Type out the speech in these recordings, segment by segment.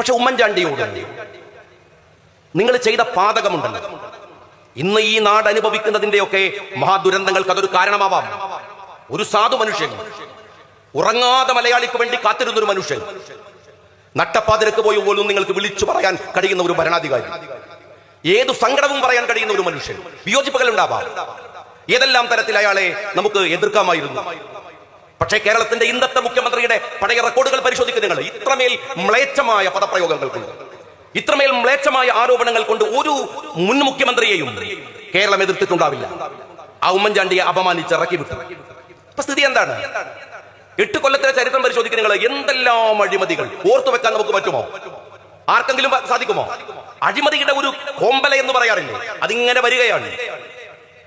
പക്ഷെ ഉമ്മൻചാണ്ടിയോട് നിങ്ങൾ ചെയ്ത പാതകമുണ്ടല്ലോ. ഇന്ന് ഈ നാട് അനുഭവിക്കുന്നതിന്റെയൊക്കെ മഹാദുരന്തങ്ങൾക്ക് അതൊരു കാരണമാവാം. ഒരു സാധു മനുഷ്യൻ ഉറങ്ങാതെ മലയാളിക്ക് വേണ്ടി കാത്തിരുന്ന ഒരു മനുഷ്യൻ നട്ടപ്പാതിരക്ക് പോയി പോലും നിങ്ങൾക്ക് വിളിച്ചു പറയാൻ കഴിയുന്ന ഒരു ഭരണാധികാരി ഏതു സങ്കടവും പറയാൻ കഴിയുന്ന ഒരു മനുഷ്യൻ വിയോജിപ്പുകൾ ഉണ്ടാവാം ഏതെല്ലാം തരത്തിൽ അയാളെ നമുക്ക് എതിർക്കാമായിരുന്നു. പക്ഷേ കേരളത്തിന്റെ ഇന്നത്തെ മുഖ്യമന്ത്രിയുടെ പഴയ റെക്കോർഡുകൾ പരിശോധിക്കുക നിങ്ങൾ. ഇത്രമേൽ മ്ലേച്ഛമായ പദപ്രയോഗങ്ങൾ കൊണ്ട് ഇത്രമേൽ മ്ലേച്ഛമായ ആരോപണങ്ങൾ കൊണ്ട് ഒരു മുൻ മുഖ്യമന്ത്രിയെയും കേരളം എതിർത്തിട്ടുണ്ടാവില്ല. ആ ഉമ്മൻചാണ്ടിയെ അപമാനിച്ച് ഇറക്കി വിട്ടു. ഇപ്പൊ സ്ഥിതി എന്താണ്? എട്ട് കൊല്ലത്തിലെ ചരിത്രം പരിശോധിക്കുക നിങ്ങൾ എന്തെല്ലാം അഴിമതികൾ? ഓർത്തു വെക്കാൻ നമുക്ക് പറ്റുമോ? ആർക്കെങ്കിലും സാധിക്കുമോ? അഴിമതിയുടെ ഒരു കോമ്പല എന്ന് പറയാറില്ലേ? അതിങ്ങനെ വരികയാണ്.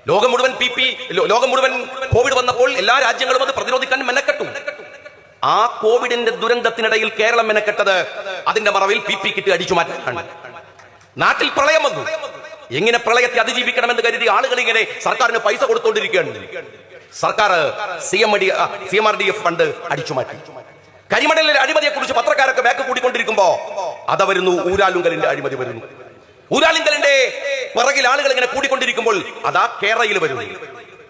ലോകം മുഴുവൻ പി പി ലോകം മുഴുവൻ കോവിഡ് വന്നപ്പോൾ എല്ലാ രാജ്യങ്ങളും അത് പ്രതിരോധിക്കാൻ മെനക്കെട്ടു. ആ കോവിഡിന്റെ ദുരന്തത്തിനിടയിൽ കേരളം മെനക്കെട്ടത് അതിന്റെ മറവിൽ പി പി കിട്ടി അടിച്ചു മാറ്റാനാണ്. നാട്ടിൽ പ്രളയം വന്നു. എങ്ങനെ പ്രളയത്തെ അതിജീവിക്കണമെന്ന് കരുതി ആളുകൾ ഇങ്ങനെ സർക്കാരിന് പൈസ കൊടുത്തോണ്ടിരിക്കുകയാണ്. സർക്കാർ C M D C M R D F fund അടിച്ചു മാറ്റി. കരിമണലിലെ അഴിമതിയെ കുറിച്ച് പത്രക്കാരൊക്കെ ബാക്ക് കൂടിക്കൊണ്ടിരിക്കുമ്പോ അത വരുന്നു ഊരാലുങ്കലിന്റെ അഴിമതി വരുന്നു. ഊരാലുങ്കലിന്റെ പിറകിൽ ആളുകൾ ഇങ്ങനെ കൂടിക്കൊണ്ടിരിക്കുമ്പോൾ അതാ കേരളയിൽ വരുന്നു.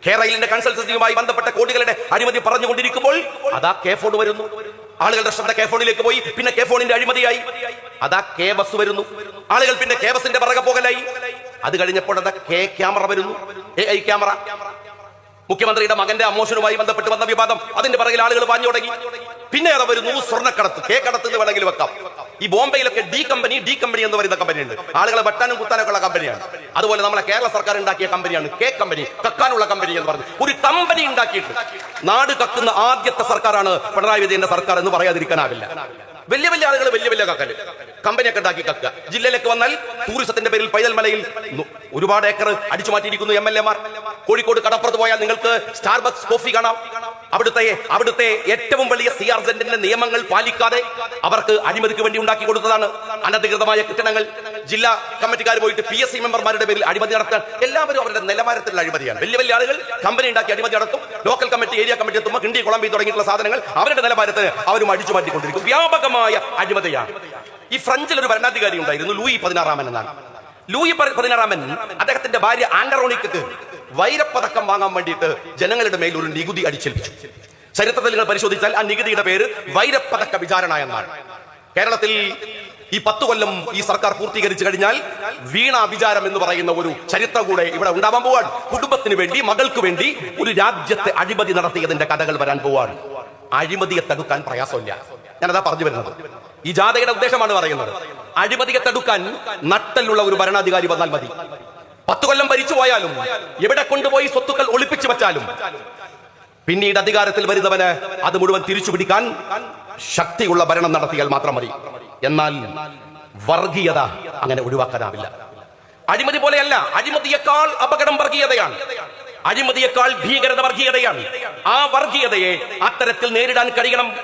കേരളയിലെ കൺസൾട്ടൻസിയുമായി ബന്ധപ്പെട്ട കോടികളുടെ അഴിമതി പറഞ്ഞുകൊണ്ടിരിക്കുമ്പോൾ അതാ കെ ഫോൺ വരുന്നു. ആളുകളുടെ ശ്രദ്ധ കെ ഫോണിലേക്ക് പോയി. പിന്നെ കെ ഫോണിന്റെ അഴിമതിയായി. അതാ കെ ബസ് വരുന്നു. ആളുകൾ പിന്നെ കെ ബസിന്റെ പിറകെ പോകലായി. അത് കഴിഞ്ഞപ്പോൾ അതാ കെ ക്യാമറ വരുന്നു. A I camera. മുഖ്യമന്ത്രിയുടെ മകന്റെ അമോഷനുമായി ബന്ധപ്പെട്ട് വന്ന വിവാദം അതിന്റെ പിറകിൽ ആളുകൾ പാഞ്ഞു തുടങ്ങി. പിന്നെ അത് വരുന്നു സ്വർണക്കടത്ത്. കെ കടത്ത് എന്ന് വേണമെങ്കിൽ വെക്കാം. ഈ ബോംബെയിലൊക്കെ ഡി കമ്പനി ഡി കമ്പനി എന്ന് പറയുന്ന കമ്പനിയുണ്ട്. ആളുകളെ വെട്ടാനും കുത്താനൊക്കെ ഉള്ള കമ്പനിയാണ്. അതുപോലെ നമ്മളെ കേരള സർക്കാർ ഉണ്ടാക്കിയ കമ്പനിയാണ് കെ കമ്പനി കക്കാനുള്ള കമ്പനി എന്ന് പറഞ്ഞു. ഒരു കമ്പനി ഉണ്ടാക്കിയിട്ട് നാട് കക്കുന്ന ആദ്യത്തെ സർക്കാരാണ് പിണറായി വിജയന്റെ സർക്കാർ എന്ന് പറയാതിരിക്കാനാവില്ല. വലിയ വലിയ ആളുകൾ വലിയ വലിയ കക്കൽ. കമ്പനിയൊക്കെ ഉണ്ടാക്കി കക്കുക. ജില്ലയിലേക്ക് വന്നാൽ ടൂറിസത്തിന്റെ പേരിൽ പൈതൽ മലയിൽ ഒരുപാട് ഏക്കർ അടിച്ചു മാറ്റിയിരിക്കുന്നു എം എൽ എമാർ. കോഴിക്കോട് കടപ്പുറത്ത് പോയാൽ നിങ്ങൾക്ക് സ്റ്റാർബക്സ് കോഫി കാണാം. അവിടുത്തെ അവിടുത്തെ ഏറ്റവും വലിയ സി ആർ നിയമങ്ങൾ പാലിക്കാതെ അവർക്ക് അഴിമതിക്ക് വേണ്ടി ഉണ്ടാക്കി കൊടുത്തതാണ് അനധികൃതമായ കെട്ടിടങ്ങൾ. ജില്ലാ കമ്മിറ്റിക്കാർ പോയിട്ട് പി എസ് സി മെമ്പർമാരുടെ പേരിൽ അഴിമതി നടത്താൻ എല്ലാവരും അവരുടെ നിലവാരത്തിലുള്ള അഴിമതിയാണ്. വലിയ വലിയ ആളുകൾ കമ്പനി ഉണ്ടാക്കി അഴിമതി നടത്തും. ലോക്കൽ കമ്മിറ്റി ഏരിയ കമ്മിറ്റി എത്തുമ്പോൾ കിണ്ടി കുളമ്പി തുടങ്ങിയിട്ടുള്ള സാധനങ്ങൾ അവരുടെ നിലവാരത്തിന് അവരും അടിച്ചു മാറ്റിക്കൊണ്ടിരിക്കും. വ്യാപകമായ അഴിമതിയാണ്. ഈ ഫ്രഞ്ചിൽ ഒരു ഭരണാധികാരി ഉണ്ടായിരുന്നു ലൂയി പതിനാറാമൻ എന്നാണ്. ലൂയി പതി- പതിനാറാമൻ അദ്ദേഹത്തിന്റെ ഭാര്യ ആൻഡറോണിക്ക് വൈരപ്പതക്കം വാങ്ങാൻ വേണ്ടിയിട്ട് ജനങ്ങളുടെ മേൽ ഒരു നികുതി അടിച്ചേൽപ്പിച്ചു. ചരിത്രത്തിൽ നിങ്ങൾ പരിശോധിച്ചാൽ ആ നികുതിയുടെ പേര് വൈരപ്പതക്ക വിചാരണ എന്നാണ്. കേരളത്തിൽ ഈ പത്ത് കൊല്ലം ഈ സർക്കാർ പൂർത്തീകരിച്ചു കഴിഞ്ഞാൽ വീണ വിചാരം എന്ന് പറയുന്ന ഒരു ചരിത്രം കൂടെ ഇവിടെ ഉണ്ടാവാൻ പോവാണ്. കുടുംബത്തിന് വേണ്ടി മകൾക്ക് വേണ്ടി ഒരു രാജ്യത്തെ അഴിമതി നടത്തിയതിന്റെ കഥകൾ വരാൻ പോവാണ്. അഴിമതിയെ തടുക്കാൻ പ്രയാസമില്ല. ഞാനതാ പറഞ്ഞു വരുന്നത്. ഈ ജാഥയുടെ ഉദ്ദേശമാണ് പറയുന്നത്. അഴിമതിയെ തടുക്കാൻ നട്ടലുള്ള ഒരു ഭരണാധികാരി വന്നാൽ മതി. പത്തു കൊല്ലം ഭരിച്ചു പോയാലും എവിടെ കൊണ്ടുപോയി സ്വത്തുക്കൾ ഒളിപ്പിച്ചു വെച്ചാലും പിന്നീട് അധികാരത്തിൽ വരുന്നവന് അത് മുഴുവൻ തിരിച്ചു പിടിക്കാൻ ശക്തിയുള്ള ഭരണം നടത്തിയാൽ മാത്രം മതി. എന്നാൽ വർഗീയത അങ്ങനെ ഒഴിവാക്കാനാവില്ല. അഴിമതി പോലെയല്ല അഴിമതിയേക്കാൾ അപകടം വർഗീയതയാണ്. അഴിമതിയേക്കാൾ ഭീകരത വർഗീയതയാണ്. ആ വർഗീയതയെ അത്തരത്തിൽ നേരിടാൻ കഴിയണം.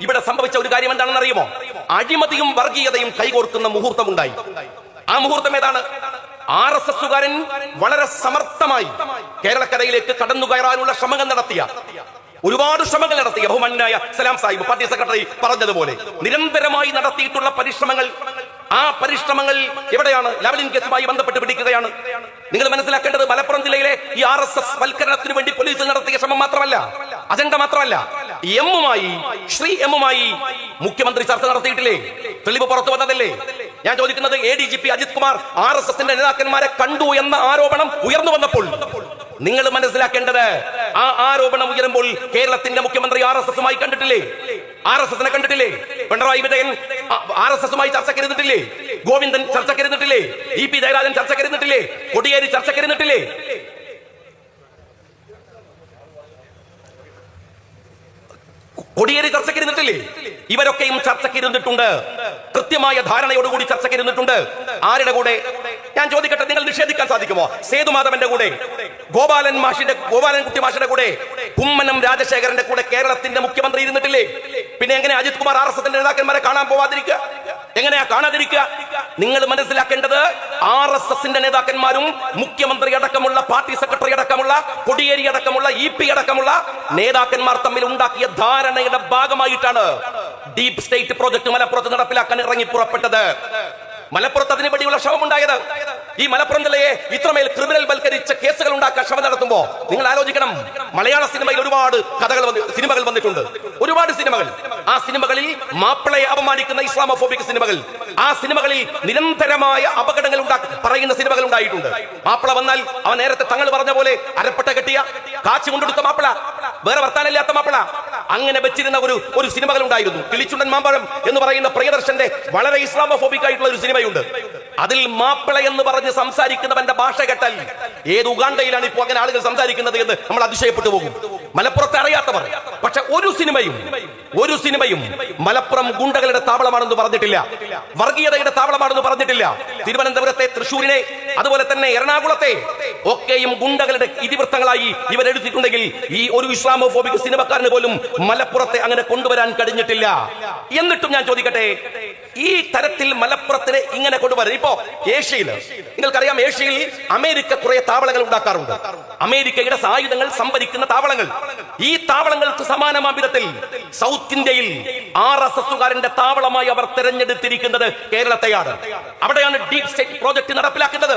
ഇവിടെ സംഭവിച്ച ഒരു കാര്യം എന്താണെന്ന് അറിയുമോ? അഴിമതിയും വർഗീയതയും കൈകോർക്കുന്ന മുഹൂർത്തമുണ്ടായി. ആ മുഹൂർത്തം ഏതാണ്? ആർ എസ് എസുകാരൻ വളരെ സമർത്ഥമായി കേരളക്കരയിലേക്ക് കടന്നു കയറാനുള്ള ശ്രമങ്ങൾ നടത്തിയ ഒരുപാട് ശ്രമങ്ങൾ നടത്തി. ബഹുമാനായ സലാം സാഹിബ് പാർട്ടി സെക്രട്ടറി പറഞ്ഞതുപോലെ നിരന്തരമായി നടത്തിയിട്ടുള്ള പരിശ്രമങ്ങൾ. ആ പരിശ്രമങ്ങൾ എവിടെയാണ്? ലവലിൻ കേസുമായി ബന്ധപ്പെട്ട് പിടിക്കുകയാണ്. നിങ്ങൾ മനസ്സിലാക്കേണ്ടത് മലപ്പുറം ജില്ലയിലെ ഈ ആർ എസ് എസ് വൽക്കരണത്തിന് വേണ്ടി പോലീസ് നടത്തിയ ശ്രമം മാത്രമല്ല അജണ്ട മാത്രമല്ല. എമ്മുമായി ശ്രീ എമ്മുമായി മുഖ്യമന്ത്രി ചർച്ച നടത്തിയിട്ടില്ലേ? തെളിവ് പുറത്തു വന്നതല്ലേ? ഞാൻ ചോദിക്കുന്നത് A D G P Ajith Kumar R S എസിന്റെ നേതാക്കന്മാരെ കണ്ടു എന്ന ആരോപണം ഉയർന്നു വന്നപ്പോൾ നിങ്ങൾ മനസ്സിലാക്കേണ്ടത് ആ ആരോപണം ഉയരുമ്പോൾ കേരളത്തിന്റെ മുഖ്യമന്ത്രി ആർ എസ് എസുമായി കണ്ടിട്ടില്ലേ? ആർ എസ് എസിനെ കണ്ടിട്ടില്ലേ? പിണറായി വിജയൻ ആർ എസ് എസുമായി ചർച്ച കരുതിട്ടില്ലേ ഗോവിന്ദൻ ചർച്ച കരുതിട്ടില്ലേ ഇ പി ജയരാജൻ ചർച്ച കരുതിട്ടില്ലേ കൊടിയേരി ചർച്ച കരുതിട്ടില്ലേ കൊടിയേരി ചർച്ച ഇരുന്നിട്ടില്ലേ ഇവരൊക്കെയും ചർച്ച ഇരുന്നിട്ടുണ്ട് കൃത്യമായ ധാരണയോടുകൂടി ചർച്ച ഇരുന്നിട്ടുണ്ട് ആരുടെ കൂടെ? ഞാൻ ചോദിക്കട്ടെ നിങ്ങൾ നിഷേധിക്കാൻ സാധിക്കുമോ? സേതുമാധവന്റെ കൂടെ ഗോപാലൻ മാഷിന്റെ ഗോപാലൻ കുട്ടി മാഷിന്റെ കൂടെ കുമ്മനം രാജശേഖരന്റെ കൂടെ കേരളത്തിന്റെ മുഖ്യമന്ത്രി ഇരുന്നിട്ടില്ലേ? പിന്നെ എങ്ങനെ അജിത് കുമാർ ആർ എസ് എസിന്റെ നേതാക്കന്മാരെ കാണാൻ പോവാതിരിക്കുക? എങ്ങനെയാ കാണാതിരിക്കുക? നിങ്ങൾ മനസ്സിലാക്കേണ്ടത് ആർ എസ് എസിന്റെ നേതാക്കന്മാരും മുഖ്യമന്ത്രി അടക്കമുള്ള പാർട്ടി സെക്രട്ടറി അടക്കമുള്ള കൊടിയേരി അടക്കമുള്ള ഇ പി അടക്കമുള്ള നേതാക്കന്മാർ തമ്മിൽ ഉണ്ടാക്കിയ ധാരണയുടെ ഭാഗമായിട്ടാണ് ഡീപ് സ്റ്റേറ്റ് പ്രോജക്ട് മലപ്പുറത്ത് നടപ്പിലാക്കാൻ ഇറങ്ങി പുറപ്പെട്ടത്. മലപ്പുറത്ത് അതിന് വേണ്ടിയുള്ള ശ്രമം ഉണ്ടായത് ഈ മലപ്പുറം ജില്ലയെ ഇത്രമേൽ ക്രിമിനൽ വൽക്കരിച്ച കേസുകൾ ഉണ്ടാക്കാൻ ശ്രമം നടത്തുമ്പോ നിങ്ങൾ ആലോചിക്കണം. മലയാള സിനിമയിൽ ഒരുപാട് കഥകൾ സിനിമകൾ വന്നിട്ടുണ്ട്. ഒരുപാട് സിനിമകൾ. ആ സിനിമകളിൽ മാപ്പിളയെ അപമാനിക്കുന്ന ഇസ്ലാമോഫോബിക് സിനിമകൾ ആ സിനിമകളിൽ നിരന്തരമായ അപകടങ്ങൾ പറയുന്ന സിനിമകൾ ഉണ്ടായിട്ടുണ്ട്. മാപ്പിള വന്നാൽ അവൻ നേരത്തെ തങ്ങൾ പറഞ്ഞ പോലെ അരപ്പട്ട കെട്ടിയ കാച്ചു കൊണ്ടെടുത്ത മാപ്പിള വേറെ വർത്താനില്ലാത്ത മാപ്പിള. അങ്ങനെ വെച്ചിരുന്ന ഒരു ഒരു സിനിമകൾ ഉണ്ടായിരുന്നു. കിളിച്ചുണ്ടൻ മാമ്പഴം എന്ന് പറയുന്ന പ്രിയദർശന്റെ വളരെ ഇസ്ലാമോഫോബിക് ആയിട്ടുള്ള ഒരു സിനിമയുണ്ട്. അതിൽ മാപ്പിള എന്ന് പറഞ്ഞ് സംസാരിക്കുന്നവന്റെ ഭാഷ കേട്ടാൽ ഏത് ഉഗാണ്ടയിലാണ് ഇപ്പോൾ അങ്ങനെ ആളുകൾ സംസാരിക്കുന്നത് എന്ന് നമ്മൾ അതിശയപ്പെട്ടു പോകും. മലപ്പുറത്ത് അറിയാത്തവർ. പക്ഷെ ഒരു സിനിമയും ഒരു സിനിമയും മലപ്പുറം ഗുണ്ടകളുടെ താവളമാണെന്ന് പറഞ്ഞിട്ടില്ല. വർഗീയതയുടെ താവളമാണെന്ന് പറഞ്ഞിട്ടില്ല. തിരുവനന്തപുരത്തെ തൃശൂരിനെ അതുപോലെ തന്നെ എറണാകുളത്തെ ഒക്കെയും ഗുണ്ടകളുടെ ഇതിവൃത്തങ്ങളായി ഇവരെടുത്തിട്ടുണ്ടെങ്കിൽ ഈ ഒരു ഇസ്ലാമോഫോബിക് സിനിമക്കാരന് പോലും മലപ്പുറത്തെ അങ്ങനെ കൊണ്ടുവരാൻ കഴിഞ്ഞിട്ടില്ല. എന്നിട്ടും ഞാൻ ചോദിക്കട്ടെ ഈ തരത്തിൽ മലപ്പുറത്തിനെ ഇങ്ങനെ കൊണ്ടുവരാൻ ഇപ്പോ ഏഷ്യയിൽ നിങ്ങൾക്കറിയാം ഏഷ്യയിൽ അമേരിക്ക കുറെ താവളങ്ങൾ ഉണ്ടാക്കാറുണ്ട്. അമേരിക്കയുടെ സായുധങ്ങൾ സംഭരിക്കുന്ന താവളങ്ങൾ. ഈ താവളങ്ങൾക്ക് സമാനമായ വിധത്തിൽ സൗത്ത് ഇന്ത്യയിൽ ആർ എസ് എസുകാരന്റെ താവളമായി അവർ തെരഞ്ഞെടുത്തിരിക്കുന്നത് കേരളത്തെയാണ്. അവിടെയാണ് ഡീപ് സ്റ്റേറ്റ് പ്രോജക്ട് നടപ്പിലാക്കുന്നത്.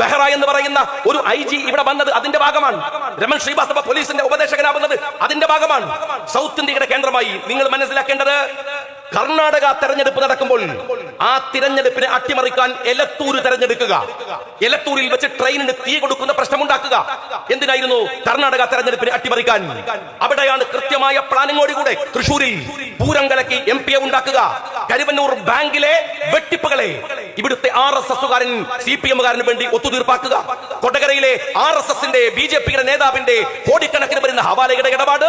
ബെഹ്റ എന്ന് പറയുന്ന ഒരു ഐ ജി ഇവിടെ വന്നത് അതിന്റെ ഭാഗമാണ്. രമൺ ശ്രീവാസ്തവ പോലീസിന്റെ ഉപദേശകനാവുന്നത് അതിന്റെ ഭാഗമാണ്. സൗത്ത് ഇന്ത്യയുടെ കേന്ദ്രമായി നിങ്ങൾ മനസ്സിലാക്കേണ്ടത് കർണാടക തെരഞ്ഞെടുപ്പ് നടക്കുമ്പോൾ ആ തിരഞ്ഞെടുപ്പിനെ അട്ടിമറിക്കാൻ എലത്തൂർ തെരഞ്ഞെടുക്കുക. എലത്തൂരിൽ വെച്ച് ട്രെയിനിന് തീ കൊടുക്കുന്ന പ്രശ്നമുണ്ടാക്കുക. എന്തിനായിരുന്നു? കർണാടക തെരഞ്ഞെടുപ്പിനെ അട്ടിമറിക്കാൻ. അവിടെയാണ് കൃത്യമായ പ്ലാനിങ്ങോടുകൂടെ തൃശൂരിൽ പൂരം കലക്കി എം പിയെ ഉണ്ടാക്കുക. കരുവന്നൂർ ബാങ്കിലെ വെട്ടിപ്പുകളെ. ഇവിടുത്തെ ആർ എസ് എസുകാരൻ സി പി എമ്മുകാരന് വേണ്ടി ഒത്തുതീർപ്പാക്കുക. കൊടകരയിലെ ആർ എസ് എസിന്റെ ബി ജെ പിയുടെ നേതാവിന്റെ കോടിക്കണക്കിന് വരുന്ന ഹവാലയുടെ ഇടപാട്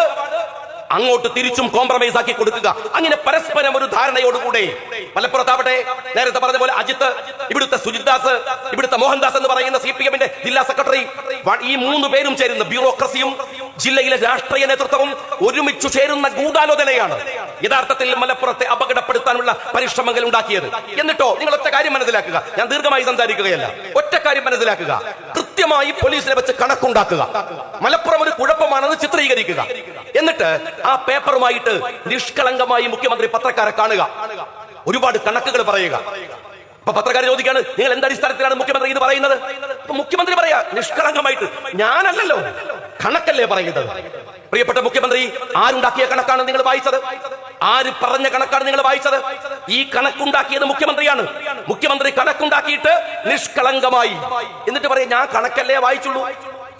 അങ്ങോട്ട് തിരിച്ചും കോംപ്രമൈസ് ആക്കി കൊടുക്കുക. അങ്ങനെ പരസ്പരം ഒരു ധാരണയോടുകൂടെ. മലപ്പുറത്താവട്ടെ നേരത്തെ പറഞ്ഞ പോലെ അജിത്ത് ഇവിടുത്തെ സുജിത് ദാസ് ഇവിടുത്തെ മോഹൻദാസ് എന്ന് പറയുന്ന സി പി എമ്മിന്റെ ജില്ലാ സെക്രട്ടറി ഈ മൂന്ന് പേരും ചേരുന്ന ബ്യൂറോക്രസിയും ജില്ലയിലെ രാഷ്ട്രീയ നേതൃത്വവും ഒരുമിച്ചു ചേരുന്ന ഗൂഢാലോചനയാണ് യഥാർത്ഥത്തിൽ മലപ്പുറത്തെ അപകടപ്പെടുത്താനുള്ള പരിശ്രമങ്ങൾ ഉണ്ടാക്കിയത്. എന്നിട്ടോ നിങ്ങൾ ഒറ്റ കാര്യം മനസ്സിലാക്കുക. ഞാൻ ദീർഘമായി സംസാരിക്കുകയല്ല. ഒറ്റ കാര്യം മനസ്സിലാക്കുക. കൃത്യമായി പോലീസിനെ വെച്ച് കണക്കുണ്ടാക്കുക. മലപ്പുറം ഒരു കുഴപ്പമാണെന്ന് ചിത്രീകരിക്കുക. എന്നിട്ട് ആ പേപ്പറുമായിട്ട് നിഷ്കളങ്കമായി മുഖ്യമന്ത്രി പത്രക്കാരെ കാണുക. ഒരുപാട് കണക്കുകൾ പറയുക. അപ്പൊ പത്രക്കാർ ചോദിക്കാണ് നിങ്ങൾ എന്ത് അടിസ്ഥാനത്തിലാണ് മുഖ്യമന്ത്രി ഇത് പറയുന്നത്? മുഖ്യമന്ത്രി പറയാ നിഷ്കളങ്കമായിട്ട്. ഞാനല്ലല്ലോ കണക്കല്ലേ പറയുന്നത്. പ്രിയപ്പെട്ട മുഖ്യമന്ത്രി ആരുണ്ടാക്കിയ കണക്കാണ് നിങ്ങൾ വായിച്ചത്? ആര് പറഞ്ഞ കണക്കാണ് നിങ്ങൾ വായിച്ചത്? ഈ കണക്കുണ്ടാക്കിയത് മുഖ്യമന്ത്രിയാണ്. മുഖ്യമന്ത്രി കണക്കുണ്ടാക്കിയിട്ട് നിഷ്കളങ്കമായി. എന്നിട്ട് പറയാം ഞാൻ കണക്കല്ലേ വായിച്ചുള്ളൂ.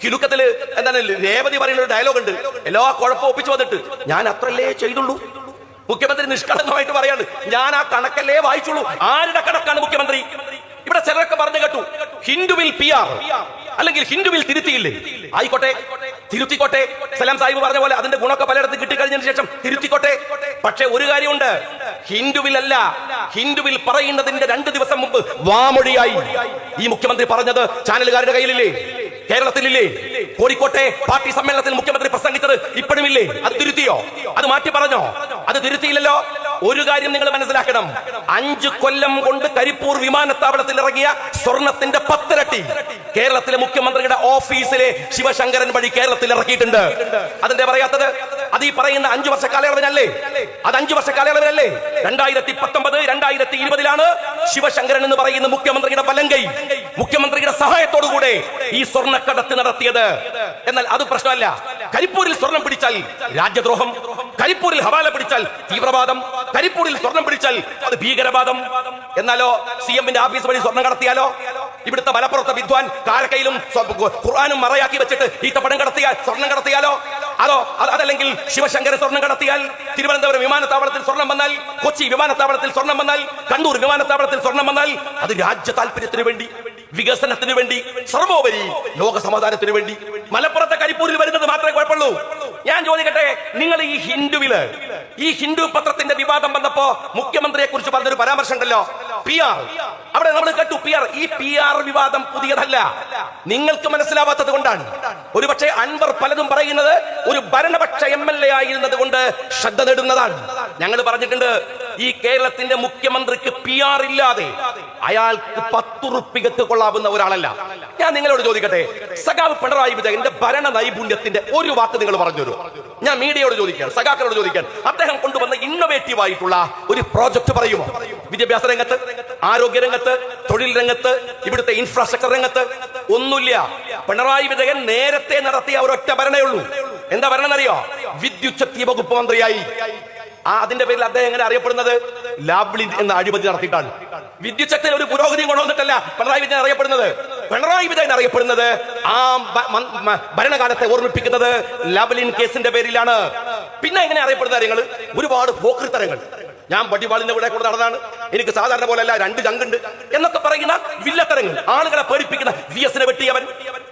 കിലുക്കത്തിൽ എന്താണ് രേവതി പറയുന്ന ഒരു ഡയലോഗ് ഉണ്ട് എല്ലാ കുഴപ്പം ഒപ്പിച്ചു വന്നിട്ട് ഞാൻ അത്രല്ലേ ചെയ്തുള്ളൂ. മുഖ്യമന്ത്രി നിഷ്കളങ്കമായിട്ട് പറയാണ് ഞാൻ ആ കണക്കല്ലേ വായിച്ചുള്ളൂ. ആരുടെ കണക്കാണ് മുഖ്യമന്ത്രി? ഇവിടെ ചിലരൊക്കെ പറഞ്ഞു കേട്ടു ഹിന്ദുവിൽ പി ആർ അല്ലെങ്കിൽ ഹിന്ദുവിൽ തിരുത്തിയില്ലേ? ആയിക്കോട്ടെ തിരുത്തിക്കോട്ടെ. സലാം സാഹിബ് പറഞ്ഞ പോലെ അതിന്റെ ഗുണമൊക്കെ പലയിടത്തും കിട്ടിക്കഴിഞ്ഞതിന് ശേഷം തിരുത്തിക്കോട്ടെ. പക്ഷെ ഒരു കാര്യമുണ്ട് ഹിന്ദുവിൽ അല്ല ഹിന്ദുവിൽ പറയുന്നതിന്റെ രണ്ട് ദിവസം മുമ്പ് വാമൊഴിയായി. ഈ മുഖ്യമന്ത്രി പറഞ്ഞത് ചാനലുകാരുടെ കയ്യിലില്ലേ? കേരളത്തിലില്ലേ? കോഴിക്കോട്ടെ പാർട്ടി സമ്മേളനത്തിൽ മുഖ്യമന്ത്രി പ്രസംഗിച്ചത് ഇപ്പോഴുമില്ലേ? അത് തിരുത്തിയോ? അത് മാറ്റി പറഞ്ഞോ? അത് തിരുത്തിയില്ലല്ലോ? ഒരു കാര്യം നിങ്ങൾ മനസ്സിലാക്കണം. അഞ്ച് കൊല്ലം കൊണ്ട് കരിപ്പൂർ വിമാനത്താവളത്തിൽ ഇറങ്ങിയ സ്വർണത്തിന്റെ പത്തിരട്ടി കേരളത്തിലെ മുഖ്യമന്ത്രിയുടെ ഓഫീസിലെ ശിവശങ്കരൻ വഴി കേരളത്തിൽ ഇറക്കിയിട്ടുണ്ട്. അതിന്റെ പറയാത്തത്? അത് ഈ പറയുന്ന അഞ്ചു വർഷ കാലയളവിനല്ലേ? അത് അഞ്ചു വർഷ കാലയളവിനല്ലേ? രണ്ടായിരത്തി പത്തൊമ്പത് രണ്ടായിരത്തി ഇരുപതിലാണ് ശിവശങ്കരൻ എന്ന് പറയുന്ന മുഖ്യമന്ത്രിയുടെ വലങ്കൈ മുഖ്യമന്ത്രിയുടെ സഹായത്തോടുകൂടെ ഈ സ്വർണക്കടത്ത് നടത്തിയത്. എന്നാൽ അത് പ്രശ്നമല്ല. കരിപ്പൂരിൽ സ്വർണം പിടിച്ചാൽ രാജ്യദ്രോഹം. കരിപ്പൂരിൽ ഹവാല പിടിച്ചാൽ തീവ്രവാദം കരിപ്പൂരിൽ സ്വർണം പിടിച്ചാൽ അത് ഭീകരവാദം. എന്നാലോ സി എമ്മിന്റെ ഓഫീസ് വഴി സ്വർണം കടത്തിയാലോ? ഇവിടുത്തെ മലപ്പുറത്തെ വിദ്വാൻ കാരക്കയിലും ഖുർആാനും മറയാക്കി വെച്ചിട്ട് ഈത്തപ്പടം കടത്തിയാൽ സ്വർണം കടത്തിയാലോ? അതോ അതല്ലെങ്കിൽ ശിവശങ്കര സ്വർണം കടത്തിയാൽ തിരുവനന്തപുരം വിമാനത്താവളത്തിൽ സ്വർണം വന്നാൽ കൊച്ചി വിമാനത്താവളത്തിൽ സ്വർണം വന്നാൽ കണ്ണൂർ വിമാനത്താവളത്തിൽ സ്വർണം വന്നാൽ അത് രാജ്യ താല്പര്യത്തിന് വേണ്ടി. വികസനത്തിന് വേണ്ടി സർവോപരി ലോക സമാധാനത്തിന് വേണ്ടി. മലപ്പുറത്തെ കരിപ്പൂരിൽ വരുന്നത് മാത്രമേ കുഴപ്പമുള്ളൂ. ഞാൻ ചോദിക്കട്ടെ നിങ്ങൾ ഈ ഹിന്ദുവിൽ ഈ ഹിന്ദു പത്രത്തിന്റെ വിവാദം വന്നപ്പോ മുഖ്യമന്ത്രിയെ കുറിച്ച് പറഞ്ഞൊരു പരാമർശം ഉണ്ടല്ലോ പി ആർ. അവിടെ നമ്മൾ കേട്ടു പി ആർ. ഈ പി ആർ വിവാദം പുതിയതല്ല. നിങ്ങൾക്ക് മനസ്സിലാവാത്തത് കൊണ്ടാണ്. ഒരുപക്ഷെ അൻവർ പലതും പറയുന്നത് ഒരു ഭരണപക്ഷ എം എൽ എ ആയിരുന്നത് കൊണ്ട് ശ്രദ്ധ നേടുന്നതാണ്. ഞങ്ങൾ പറഞ്ഞിട്ടുണ്ട് ഈ കേരളത്തിന്റെ മുഖ്യമന്ത്രിക്ക് പി ആർ ഇല്ലാതെ അയാൾക്ക് പത്തുറുപ്പികക്ക് കൊള്ളാവുന്ന ഒരാളല്ല. ഞാൻ നിങ്ങളോട് ചോദിക്കട്ടെ സഖാവ് പിണറായി വിജയന്റെ ഭരണ നൈപുണ്യത്തിന്റെ ഒരു വാക്ക് നിങ്ങൾ പറഞ്ഞു തരൂ ഞാൻ മീഡിയയോട് ചോദിക്കാൻ സഖാക്കളോട് ചോദിക്കാൻ അദ്ദേഹം കൊണ്ടുവന്ന ഇന്നോവേറ്റീവ് ആയിട്ടുള്ള ഒരു പ്രോജക്ട് പറയുമോ? വിദ്യാഭ്യാസ രംഗത്ത് ആരോഗ്യ രംഗത്ത് തൊഴിൽ രംഗത്ത് ഇവിടുത്തെ ഇൻഫ്രാസ്ട്രക്ചർ രംഗത്ത്? ഒന്നുമില്ല. പിണറായി വിജയൻ നേരത്തെ നടത്തിയ ഒരൊറ്റ ഭരണേ ഉള്ളൂ. എന്താ ഭരണം അറിയോ വിദ്യുത് വകുപ്പ് മന്ത്രിയായി. ആ അതിന്റെ പേരിൽ അദ്ദേഹം എങ്ങനെ അറിയപ്പെടുന്നത്? ലാബ്ലി എന്ന അഴിമതി നടത്തിയിട്ടാണ്. വിദ്യുച്ഛക്തി ഒരു പുരോഗതി കൊണ്ടുവന്നിട്ടല്ല പിണറായി വിജയൻ അറിയപ്പെടുന്നത്. പിണറായി വിജയൻ അറിയപ്പെടുന്നത് ആ ഭരണകാലത്തെ ഓർമ്മിപ്പിക്കുന്നത് ലാബ്ലിൻ കേസിന്റെ പേരിലാണ്. പിന്നെ എങ്ങനെ അറിയപ്പെടുന്ന കാര്യങ്ങൾ ഒരുപാട് പോക്രിത്തരങ്ങൾ ഞാൻ പട്ടിവാളിന്റെ കൂടെ കൂടെ നടന്നാണ്. എനിക്ക് സാധാരണ പോലെ അല്ല രണ്ട് ചങ്കുണ്ട് എന്നൊക്കെ പറയുന്ന വില്ലത്തരങ്ങൾ. ആളുകളെ പേടിപ്പിക്കുന്ന വി എസിനെ വെട്ടിയവൻ.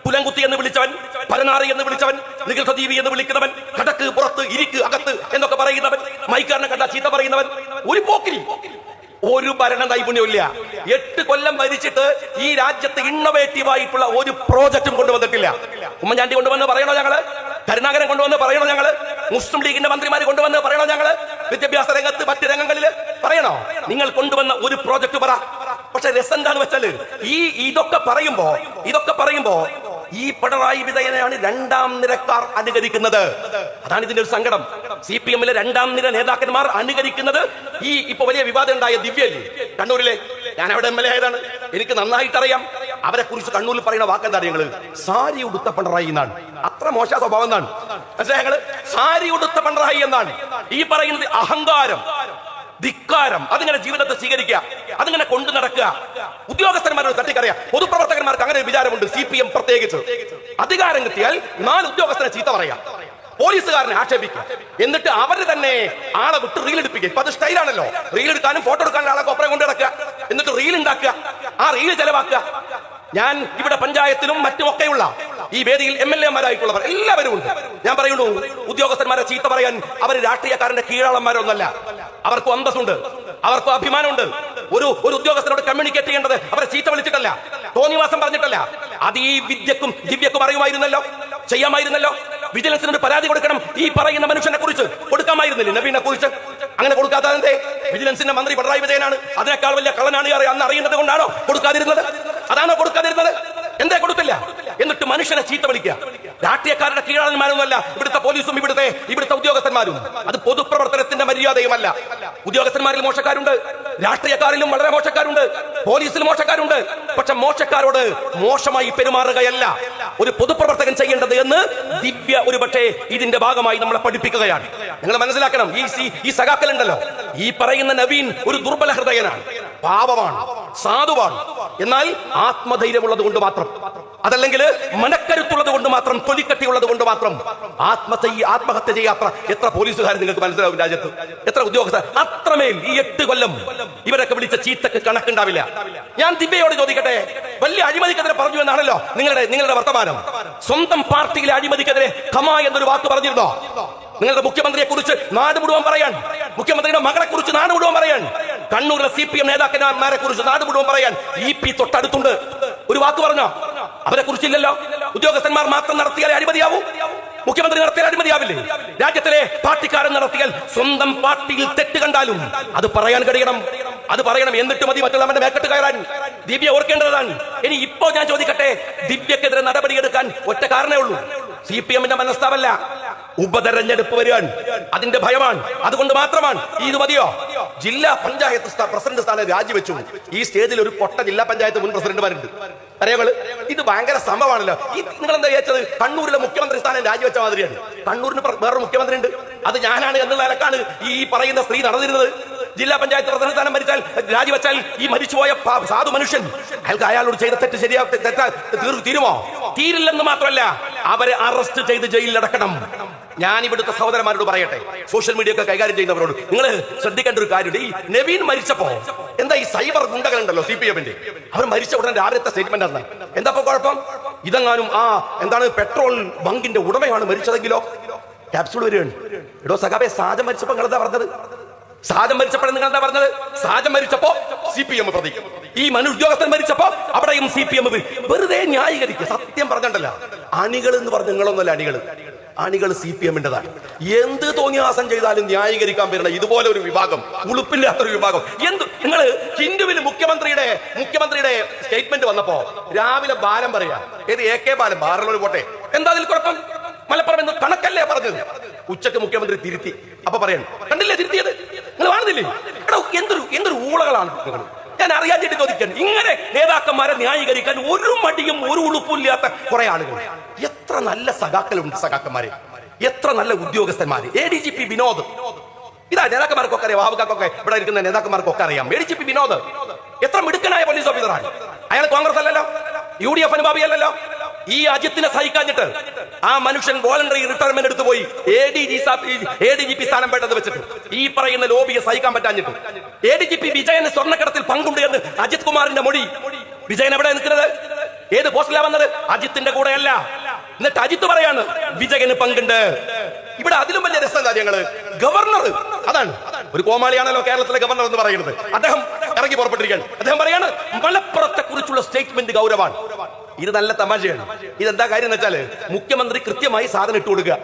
പുലങ്കുത്തി എന്ന് വിളിച്ചവൻ പരനാറി എന്ന് വിളിച്ചവൻ നികൃഷ്ടജീവി എന്ന് വിളിക്കുന്നവൻ കടക്ക് പുറത്ത് ഇരിക്ക് അകത്ത് എന്നൊക്കെ പറയുന്നവൻ മൈക്കാരനെ കണ്ട ചീത്ത പറയുന്നവൻ. ഒരു പോക്കിരി. ഒരു ഭരണ നൈപുണ്യമില്ല എട്ട് കൊല്ലം ഭരിച്ചിട്ട് ഈ രാജ്യത്ത് ഇന്നോവേറ്റീവ് ആയിട്ടുള്ള ഒരു പ്രോജക്റ്റും കൊണ്ടുവന്നിട്ടില്ല. ഉമ്മൻചാണ്ടി കൊണ്ടുവന്ന് പറയണോ ഞങ്ങൾ? കരുണാകരൻ കൊണ്ടുവന്ന് പറയണോ ഞങ്ങൾ? മുസ്ലിം ലീഗിന്റെ മന്ത്രിമാര് കൊണ്ടുവന്ന് പറയണോ ഞങ്ങൾ? വിദ്യാഭ്യാസ രംഗത്ത് മറ്റ് രംഗങ്ങളിൽ പറയണോ? നിങ്ങൾ കൊണ്ടുവന്ന ഒരു പ്രോജക്റ്റ് പറ. പക്ഷെ രസം എന്താന്ന് വെച്ചാൽ ഈ ഇതൊക്കെ പറയുമ്പോ ഇതൊക്കെ പറയുമ്പോ ഈ പിണറായി വിജയനെയാണ് രണ്ടാം നിരക്കാർ അനുകരിക്കുന്നത്. അതാണ് ഇതിന്റെ ഒരു സങ്കടം. സി പി എമ്മിലെ രണ്ടാം നിര നേതാക്കന്മാർ അനുകരിക്കുന്നത് ഈ ഇപ്പൊ വലിയ വിവാദം ഉണ്ടായ ദിവ്യല്ലേ? കണ്ണൂരിലെ ഞാൻ അവിടെ എം എൽ എ ആയതാണ്. എനിക്ക് നന്നായിട്ട് അറിയാം അവരെ കുറിച്ച് കണ്ണൂരിൽ പറയുന്ന വാക്കെന്താ നിങ്ങൾ സാരി ഉടുത്ത പിണറായി എന്നാണ്. അത്ര മോശ സ്വഭാവം എന്നാണ്. മനസ്സിലായ സാരി ഉടുത്ത പിണറായി എന്നാണ്. ഈ പറയുന്നത് അഹങ്കാരം. ധിക്കാരം. അതിങ്ങനെ ജീവിതത്തെ സ്വീകരിക്കുക. അതിങ്ങനെ കൊണ്ടു നടക്കുക. ഉദ്യോഗസ്ഥന്മാരോട് തട്ടിക്കറിയാം പൊതുപ്രവർത്തകന്മാർക്ക് അങ്ങനെ ഒരു വിചാരമുണ്ട്. സി പി എം പ്രത്യേകിച്ച്. അധികാരം കിട്ടിയാൽ നാല് ഉദ്യോഗസ്ഥനെ ചീത്ത പറയാം. പോലീസുകാരനെ ആക്ഷേപിക്കുക. എന്നിട്ട് അവർ തന്നെ ആളെ വിട്ട് റീൽ എടുപ്പിക്കുക. ഇപ്പൊ അത് സ്റ്റൈലാണല്ലോ. റീൽ എടുക്കാനും ഫോട്ടോ എടുക്കാനും ആളെ കൊപ്പറം കൊണ്ടു നടക്കുക. എന്നിട്ട് റീൽ ഉണ്ടാക്കുക. ആ റീൽ ചെലവാക്കുക. ഞാൻ ഇവിടെ പഞ്ചായത്തിലും മറ്റുമൊക്കെയുള്ള ഈ വേദിയിൽ എം എൽ എമാരായിട്ടുള്ളവർ എല്ലാവരും ഉണ്ട്. ഞാൻ പറയുന്നു ഉദ്യോഗസ്ഥന്മാരെ ചീത്ത പറയാൻ അവർ രാഷ്ട്രീയക്കാരന്റെ കീഴാളന്മാരൊന്നല്ല. അവർക്ക് അന്തസ്സുണ്ട് അവർക്ക് അഭിമാനമുണ്ട്. ഒരു ഒരു ഉദ്യോഗസ്ഥനോട് കമ്മ്യൂണിക്കേറ്റ് ചെയ്യേണ്ടത് അവരെ ചീത്ത വിളിച്ചിട്ടല്ല തോന്നിവാസം പറഞ്ഞിട്ടല്ല. അത് ഈ വിദ്യക്കും ദിവ്യക്കും അറിയുമായിരുന്നല്ലോ ചെയ്യാമായിരുന്നല്ലോ. വിജിലൻസിനോട് പരാതി കൊടുക്കണം ഈ പറയുന്ന മനുഷ്യനെ കുറിച്ച് കൊടുക്കാമായിരുന്നില്ല? നബീനെ കുറിച്ച്. അങ്ങനെ കൊടുക്കാത്തതെ വിജിലൻസിന്റെ മന്ത്രി പിണറായി വിജയനാണ്. അതിനേക്കാൾ വലിയ കള്ളനാണ് അന്ന് അറിയുന്നത് കൊണ്ടാണോ കൊടുക്കാതിരുന്നത്? അതാണോ കൊടുക്കാതിരുന്നത് എന്തേ കൊടുത്തില്ല എന്നിട്ട് മനുഷ്യനെ ചീത്ത വിളിക്കുക. രാഷ്ട്രീയക്കാരുടെ കീഴാളന്മാരൊന്നുമല്ല ഇവിടുത്തെ പോലീസും ഇവിടുത്തെ ഇവിടുത്തെ ഉദ്യോഗസ്ഥന്മാരും. അത് പൊതുപ്രവർത്തനത്തിന്റെ മര്യാദയുമല്ല. ഉദ്യോഗസ്ഥന്മാരിൽ മോശക്കാരുണ്ട്. രാഷ്ട്രീയക്കാരിലും വളരെ മോശക്കാരുണ്ട്. പോലീസിൽ മോശക്കാരുണ്ട്. പക്ഷെ മോശക്കാരോട് മോശമായി പെരുമാറുകയല്ല. ഒരു പൊതുപ്രവർത്തകൻ ചെയ്യേണ്ടത് എന്ന് ദിവ്യ ഒരു പക്ഷേ ഇതിന്റെ ഭാഗമായി നമ്മളെ പഠിപ്പിക്കുകയാണ്. നിങ്ങൾ മനസ്സിലാക്കണം. ഈ ഈ സഖാക്കളുണ്ടല്ലോ. ഈ പറയുന്ന നവീൻ ഒരു ദുർബല ഹൃദയനാണ്. പാപമാണ് സാധുവാണ്. എന്നാൽ ആത്മധൈര്യമുള്ളത് കൊണ്ട് മാത്രം. അതല്ലെങ്കിൽ മനക്കരുത്തുള്ളത് കൊണ്ട് മാത്രം തൊലിക്കട്ടിയുള്ളത് കൊണ്ട് മാത്രം. ആത്മഹത്യ ആത്മഹത്യ ചെയ്യാത്ര എത്ര പോലീസുകാർ നിങ്ങൾക്ക് മനസ്സിലാവും രാജ്യത്ത്? എത്ര ഉദ്യോഗസ്ഥർ? അത്രമേൽ ഈ എട്ട് കൊല്ലം ഇവരൊക്കെ വിളിച്ച ചീത്തക്ക് കണക്കുണ്ടാവില്ല. ഞാൻ ദിബയോട് ചോദിക്കട്ടെ വലിയ അഴിമതിക്കെതിരെ പറഞ്ഞു എന്നാണല്ലോ നിങ്ങളുടെ നിങ്ങളുടെ വർത്തമാനം. സ്വന്തം പാർട്ടിയിലെ അഴിമതിക്കെതിരെ ഖമ എന്നൊരു വാക്ക് പറഞ്ഞിരുന്നോ? നിങ്ങളുടെ മുഖ്യമന്ത്രിയെ കുറിച്ച് നാട് മുഴുവൻ പറയാൻ മുഖ്യമന്ത്രിയുടെ മകളെ കുറിച്ച് നാട് മുഴുവൻ പറയാൻ. കണ്ണൂരിലെ സി പി എം നേതാക്കന്മാരെ കുറിച്ച് നാട് മുഴുവൻ പറയാൻ ഇ പി തൊട്ടടുത്തുണ്ട്. ഒരു വാക്ക് പറഞ്ഞോ? അവരെ കുറിച്ചില്ലല്ലോ ഉദ്യോഗസ്ഥന്മാർ മാത്രം നടത്തിയാലേ അഴിമതിയാവൂ? മുഖ്യമന്ത്രി നടത്തിയാൽ അഴിമതിയാവില്ലേ? രാജ്യത്തിലെ പാർട്ടിക്കാരൻ നടത്തിയാൽ സ്വന്തം പാർട്ടിയിൽ തെറ്റ് കണ്ടാലും അത് പറയാൻ കഴിയണം. അത് പറയണം. എന്നിട്ട് മതി മറ്റുള്ളവന്റെ മേക്കെട്ട് കയറാൻ. ദിവ്യ ഓർക്കേണ്ടതാണ്. ഇനി ഇപ്പോ ഞാൻ ചോദിക്കട്ടെ? ദിവ്യക്കെതിരെ നടപടിയെടുക്കാൻ ഒറ്റ കാരണമേ ഉള്ളൂ. സി പി എമ്മിന്റെ മനസ്താവല്ല ഉപതെരഞ്ഞെടുപ്പ് വരികയാണ്. അതിന്റെ ഭയമാണ്. അതുകൊണ്ട് മാത്രമാണ് ഇത് മതിയോ? ജില്ലാ പഞ്ചായത്ത് പ്രസിഡന്റ് സ്ഥാനം രാജിവെച്ചു. ഈ സ്റ്റേജിൽ ഒരു കൊട്ട ജില്ലാ പഞ്ചായത്ത് മുൻ പ്രസിഡന്റുമാരുണ്ട് അറിയാങ്ങൾ ഇത് ഭയങ്കര സംഭവമാണല്ലോ. ഈ നിങ്ങൾ എന്താ വിചാരിച്ചത്? കണ്ണൂരിലെ മുഖ്യമന്ത്രി സ്ഥാനം രാജിവെച്ച മാതിരിയാണ്. കണ്ണൂരിന് വേറെ വേറൊരു മുഖ്യമന്ത്രി ഉണ്ട് അത് ഞാനാണ് എന്നുള്ള നിലക്കാണ് ഈ പറയുന്ന സ്ത്രീ നടന്നിരുന്നത്. ജില്ലാ പഞ്ചായത്ത് പ്രസിഡന്റ് സ്ഥാനം മരിച്ചാൽ രാജിവെച്ചാൽ ഈ മരിച്ചുപോയ സാധു മനുഷ്യൻ അയാൾക്ക് അയാളോട് ചെയ്ത തെറ്റ് ശരിയാ തെറ്റാ തീരുമോ? തീരില്ലെന്ന് മാത്രമല്ല അവരെ അറസ്റ്റ് ചെയ്ത് ജയിലിൽ അടക്കണം ഞാൻ ഇവിടുത്തെ സഹോദരന്മാരോട് പറയട്ടെ സോഷ്യൽ മീഡിയ ഒക്കെ കൈകാര്യം ചെയ്യുന്നവരോട്. നിങ്ങൾ ശ്രദ്ധിക്കേണ്ട ഒരു കാര്യമുണ്ട് ഈ നവീൻ മരിച്ചപ്പോ എന്താ ഈ സൈബർ ഗുണ്ടകളുണ്ടല്ലോ സി പി എമ്മിന്റെ അവർ മരിച്ച ഉടനെ രാവിലത്തെ സ്റ്റേറ്റ്മെന്റ് ആണ്. എന്താ കുഴപ്പം? ഇതെങ്ങാനും ആ എന്താണ് പെട്രോൾ ബങ്കിന്റെ ഉടമയാണ് മരിച്ചതെങ്കിലോ? ക്യാപ്സൂൾ വരികയാണ്. എടോ സഖാബെ സാജം മരിച്ചപ്പോ നിങ്ങൾ എന്താ പറഞ്ഞത്? സാജം മരിച്ചപ്പോൾ നിങ്ങൾ എന്താ പറഞ്ഞത്? സാജം മരിച്ചപ്പോ സി പി എം പ്രതി ഈ മനു ഉദ്യോഗസ്ഥൻ മരിച്ചപ്പോ അവിടെയും സി പി എം വെറുതെ ന്യായീകരിക്കുക. സത്യം പറഞ്ഞിട്ടല്ല. അണികൾ എന്ന് പറഞ്ഞ നിങ്ങളൊന്നല്ല അണികൾ. അണികൾ സി പി എമ്മിന്റെതാണ് എന്ത് തോന്നിയാസം ചെയ്താലും ന്യായീകരിക്കാൻ വരുന്ന ഇതുപോലെ ഒരു വിഭാഗം. ഉളുപ്പില്ലാത്തൊരു വിഭാഗം. എന്ത് നിങ്ങൾ ഹിന്ദുവിൽ മുഖ്യമന്ത്രിയുടെ മുഖ്യമന്ത്രിയുടെ സ്റ്റേറ്റ്മെന്റ് വന്നപ്പോ രാവിലെ ബാലം പറയാ ഏത് എ കെ ബാലം ബാറിലൊരു പോട്ടെ. എന്താ അതിൽ കുഴപ്പം? മലപ്പുറം എന്ന് കണക്കല്ലേ പറഞ്ഞത്. ഉച്ചയ്ക്ക് മുഖ്യമന്ത്രി തിരുത്തി. അപ്പൊ പറയണം. കണ്ടില്ലേ തിരുത്തിയത്? എടോ എന്തൊരു എന്തൊരു ഊളകളാണ് ഞാൻ അറിയാഞ്ഞിട്ട് ചോദിക്കാൻ. ഇങ്ങനെ നേതാക്കന്മാരെ ന്യായീകരിക്കാൻ ഒരു മടിയും ഒരു ഉളുപ്പും ഇല്ലാത്ത കുറെ ആളുകൾ. എത്ര നല്ല സഖാക്കളുണ്ട് സഖാക്കന്മാരെ. എത്ര നല്ല ഉദ്യോഗസ്ഥന്മാര്. A D G P Vinod. ഇതാ നേതാക്കന്മാർക്കൊക്കെ അറിയാം വാഹുക്കൊക്കെ ഇവിടെ ഇരിക്കുന്ന നേതാക്കന്മാർക്കൊക്കെ അറിയാം. A D G P Vinod. എത്ര മിടുക്കനായ പോലീസ് ഓഫീസറാണ് അയാൾ കോൺഗ്രസ് അല്ലല്ലോ? യു ഡി എഫ് അനുഭാവി അല്ലല്ലോ? ഈ അജിത്തിനെ സഹിക്കാഞ്ഞിട്ട് ആ മനുഷ്യൻ വോളണ്ടറി റിട്ടയർമെന്റ് എടുത്തു പോയി. A D G A D G P സ്ഥാനം വേണ്ടത് വെച്ചിട്ട്. ഈ പറയുന്ന ലോബിയെ സഹിക്കാൻ പറ്റാഞ്ഞിട്ട്. എ ഡി ജി പി വിജയന് സ്വർണക്കടത്തിൽ പങ്കുണ്ട് എന്ന് അജിത് കുമാറിന്റെ മൊഴി. വിജയൻ എവിടെ നിൽക്കുന്നത്? ഏത് പോസ്റ്റിലാ വന്നത്? അജിത്തിന്റെ കൂടെയല്ല. എന്നിട്ട് അജിത്ത് പറയാണ് വിജയന് പങ്കുണ്ട്. ഇവിടെ അതിലും വലിയ രസം കാര്യങ്ങൾ ഗവർണർ. അതാണ്. ഒരു കോമാളിയാണല്ലോ കേരളത്തിലെ ഗവർണർ എന്ന് പറയുന്നത്. അദ്ദേഹം ഇറങ്ങി പുറപ്പെട്ടിരിക്കുകയാണ്. അദ്ദേഹം പറയാണ് മലപ്പുറത്തെ കുറിച്ചുള്ള സ്റ്റേറ്റ്മെന്റ് ഗൗരവാണ്. ഇത് നല്ല തമാശയാണ്. ഇതെന്താ കാര്യം എന്ന് വെച്ചാൽ മുഖ്യമന്ത്രി കൃത്യമായി സാധനം ഇട്ട് കൊടുക്കുക.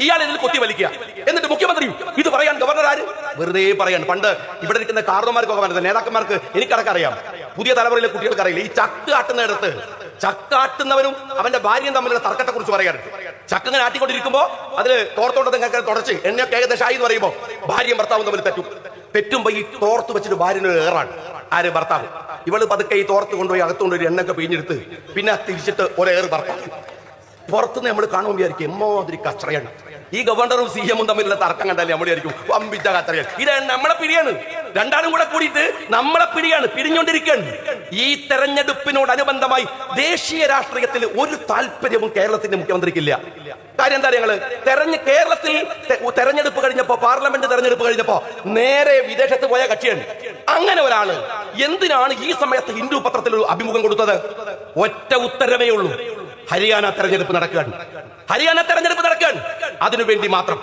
ഇയാൾ ഇതിൽ കൊത്തി വലിക്കുക. എന്നിട്ട് മുഖ്യമന്ത്രി ഇത് പറയാൻ ഗവർണർ ആര്? വെറുതെ പറയാണ്. പണ്ട് ഇവിടെ ഇരിക്കുന്ന കാർണർമാർക്കൊക്കെ പറഞ്ഞത് നേതാക്കന്മാർക്ക് എനിക്കടക്കം അറിയാം. പുതിയ തലമുറയിലെ കുട്ടികൾക്ക് അറിയില്ല ഈ ചക്ക് ആട്ടുന്നിടത്ത് ചക്കാട്ടുന്നവനും അവന്റെ ഭാര്യയും തമ്മിലുള്ള തർക്കത്തെ കുറിച്ച് പറയാറുണ്ട് ചക്ക ഇങ്ങനെ ആട്ടിക്കൊണ്ടിരിക്കുമ്പോ അതിൽ തോർത്തോട്ടത്തെ ഇങ്ങനെ തുടച്ച് എണ്ണയൊക്കെ ഏകദേശം ആയി എന്ന് പറയുമ്പോ ഭാര്യയും ഭർത്താവും തമ്മിൽ തെറ്റും. തെറ്റുമ്പോ ഈ തോർത്ത് വെച്ചിട്ട് ഭാര്യന് ഏറാണ്. ആര് ഭർത്താവ്? ഇവൾ പതുക്കെ ഈ തോർത്ത് കൊണ്ടുപോയി അകത്തുകൊണ്ട് ഒരു എണ്ണൊക്കെ പിഴിഞ്ഞെടുത്ത് പിന്നെ തിരിച്ചിട്ട് ഒരേറ് ഭർത്താവ്. പുറത്തുനിന്ന് നമ്മൾ കാണുമ്പോൾ വിചാരിക്കും എമ്മാതിരി കച്ചറയാണ്. ഈ ഗവർണറും സി എമ്മും തമ്മിലുള്ള തർക്കം കണ്ടാലേ നമ്മൾ വിചാരിക്കും കച്ചറയാണ്. ഇത് നമ്മളെ പിടിയാണ് രണ്ടാളും കൂടെ കൂടിയിട്ട് നമ്മളെ പിടിയാണ് പിരിഞ്ഞുകൊണ്ടിരിക്കുകയാണ്. ഈ തെരഞ്ഞെടുപ്പിനോടനുബന്ധമായി ദേശീയ രാഷ്ട്രീയത്തിൽ ഒരു താല്പര്യവും കേരളത്തിന്റെ മുഖ്യമന്ത്രിക്കില്ല കാര്യം എന്താ ഞങ്ങൾ തെരഞ്ഞ് കേരളത്തിൽ തെരഞ്ഞെടുപ്പ് കഴിഞ്ഞപ്പോ പാർലമെന്റ് തെരഞ്ഞെടുപ്പ് കഴിഞ്ഞപ്പോ നേരെ വിദേശത്ത് പോയ കക്ഷിയാണ്. അങ്ങനെ ഒരാൾ എന്തിനാണ് ഈ സമയത്ത് ഹിന്ദു പത്രത്തിൽ ഒരു അഭിമുഖം കൊടുത്തത്? ഒറ്റ ഉത്തരവേ ഉള്ളൂ. ഹരിയാന തെരഞ്ഞെടുപ്പ് നടക്കുകയാണ് ഹരിയാന തെരഞ്ഞെടുപ്പ് നടക്കുകയാണ് അതിനുവേണ്ടി മാത്രം.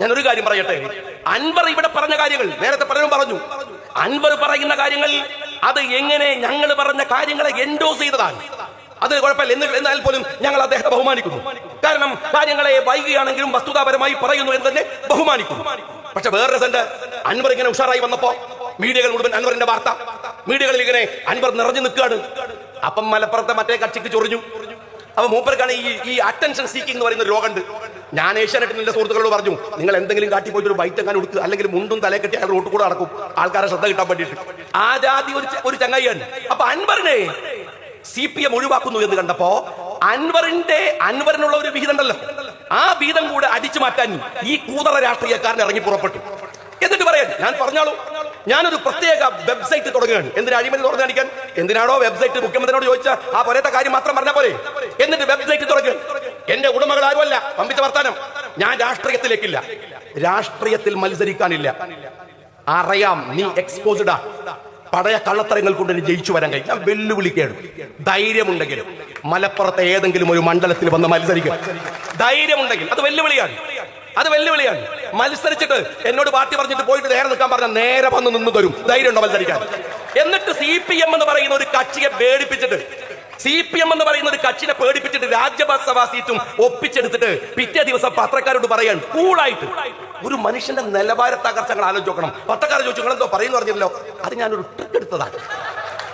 ഞാൻ ഒരു കാര്യം പറയട്ടെ? അൻവർ ഇവിടെ പറഞ്ഞ കാര്യങ്ങൾ നേരത്തെ പലരും പറഞ്ഞു. അൻവർ പറയുന്ന കാര്യങ്ങൾ അത് എങ്ങനെ ഞങ്ങൾ പറഞ്ഞ കാര്യങ്ങളെ എൻഡോസ് ചെയ്തതാണ്. അത് കുഴപ്പമില്ല. എന്ന് എന്നാൽ പോലും ഞങ്ങൾ അദ്ദേഹത്തെ ബഹുമാനിക്കുന്നു. കാരണം കാര്യങ്ങളെ വൈകിയാണെങ്കിലും വസ്തുതാപരമായി പറയുന്നു എന്ന് തന്നെ ബഹുമാനിക്കുന്നു. പക്ഷെ വേറെ സെന്റ് അൻവർ ഇങ്ങനെ ഉഷാറായി വന്നപ്പോ മീഡിയകൾ മുഴുവൻ അൻവറിന്റെ വാർത്ത. മീഡിയകളിൽ ഇങ്ങനെ അൻവർ നിറഞ്ഞു നിൽക്കുകയാണ്. അപ്പം മലപ്പുറത്തെ മറ്റേ കക്ഷിക്ക് ചൊറിഞ്ഞു. അപ്പൊ മൂപ്പർക്കാണ് ഈ ഈ അറ്റൻഷൻ സീക്കിംഗ് എന്ന് പറയുന്ന രോഗമുണ്ട്. ഞാൻ ഏഷ്യാനെറ്റിൽ എന്റെ സുഹൃത്തുക്കളോട് പറഞ്ഞു നിങ്ങൾ എന്തെങ്കിലും കാട്ടി പോയിട്ട് ഒരു ബൈറ്റ് എങ്ങനെ കൊടുക്കുക അല്ലെങ്കിൽ മുണ്ടും തലയെ കെട്ടി അയാൾ റോട്ട് കൂടെ നടക്കും. ആൾക്കാരെ ശ്രദ്ധ കിട്ടാൻ വേണ്ടിയിട്ട്. ആ ജാതി ഒരു ഒരു ചങ്ങായിയാണ്. അപ്പൊ അൻവറിനെ സി പി എം ഒഴിവാക്കുന്നു എന്ന് കണ്ടപ്പോ അൻവറിന്റെ അൻവറിനുള്ള ഒരു വിഹിതം ഉണ്ടല്ലോ. ആ വിഹിതം കൂടെ അടിച്ചു മാറ്റാൻ ഈ കൂതറ രാഷ്ട്രീയക്കാരൻ ഇറങ്ങി പുറപ്പെട്ടു. എന്നിട്ട് പറയാൻ ഞാൻ പറഞ്ഞോളൂ. ഞാനൊരു പ്രത്യേക വെബ്സൈറ്റ് തുടങ്ങുകയാണ്. എന്തിനാ അഴിമതി തുറന്നു കാണിക്കാൻ? എന്തിനാണോ വെബ്സൈറ്റ് മുഖ്യമന്ത്രിയോട് ചോദിച്ച ആ പോലത്തെ കാര്യം മാത്രം പറഞ്ഞ പോലെ എന്നിട്ട് വെബ്സൈറ്റ് തുടങ്ങുക എന്റെ ഉടമകൾ ആരുമല്ല പമ്പിച്ച വർത്താനം. ഞാൻ രാഷ്ട്രീയത്തിലേക്കില്ല. രാഷ്ട്രീയത്തിൽ മത്സരിക്കാനില്ല. അറിയാം നീ എക്സ്പോസ്ഡാ പഴയ കള്ളത്തരങ്ങൾ കൊണ്ട് എനിക്ക് ജയിച്ചു വരാൻ കഴിയും. ഞാൻ വെല്ലുവിളിക്കുകയാണ്. ധൈര്യമുണ്ടെങ്കിലും മലപ്പുറത്തെ ഏതെങ്കിലും ഒരു മണ്ഡലത്തിൽ വന്ന് മത്സരിക്കുക ധൈര്യമുണ്ടെങ്കിൽ അത് വെല്ലുവിളിയാണ്. അത് വെല്ലുവിളിയാണ്. മത്സരിച്ചിട്ട് എന്നോട് പാർട്ടി പറഞ്ഞിട്ട് പോയിട്ട് നേരെ നിൽക്കാൻ പറഞ്ഞ നേരെ വന്ന് നിന്ന് തരും. ധൈര്യം ഉണ്ടോ മത്സരിക്കാൻ? എന്നിട്ട് സി പി എം എന്ന് പറയുന്ന ഒരു കക്ഷിയെ പേടിപ്പിച്ചിട്ട് സി പി എം എന്ന് പറയുന്ന ഒരു കക്ഷിനെ പേടിപ്പിച്ചിട്ട് രാജ്യസഭാ സീറ്റും ഒപ്പിച്ചെടുത്തിട്ട് പിറ്റേ ദിവസം പത്രക്കാരോട് പറയാൻ കൂളായിട്ട് ഒരു മനുഷ്യന്റെ നിലവാര തകർച്ചകൾ ആലോചിക്കണം പത്രക്കാരെ ചോദിച്ചു നിങ്ങൾ എന്തോ പറയുന്നു പറഞ്ഞല്ലോ അത് ഞാനൊരു ട്രിക്ക് എടുത്തതാണ്.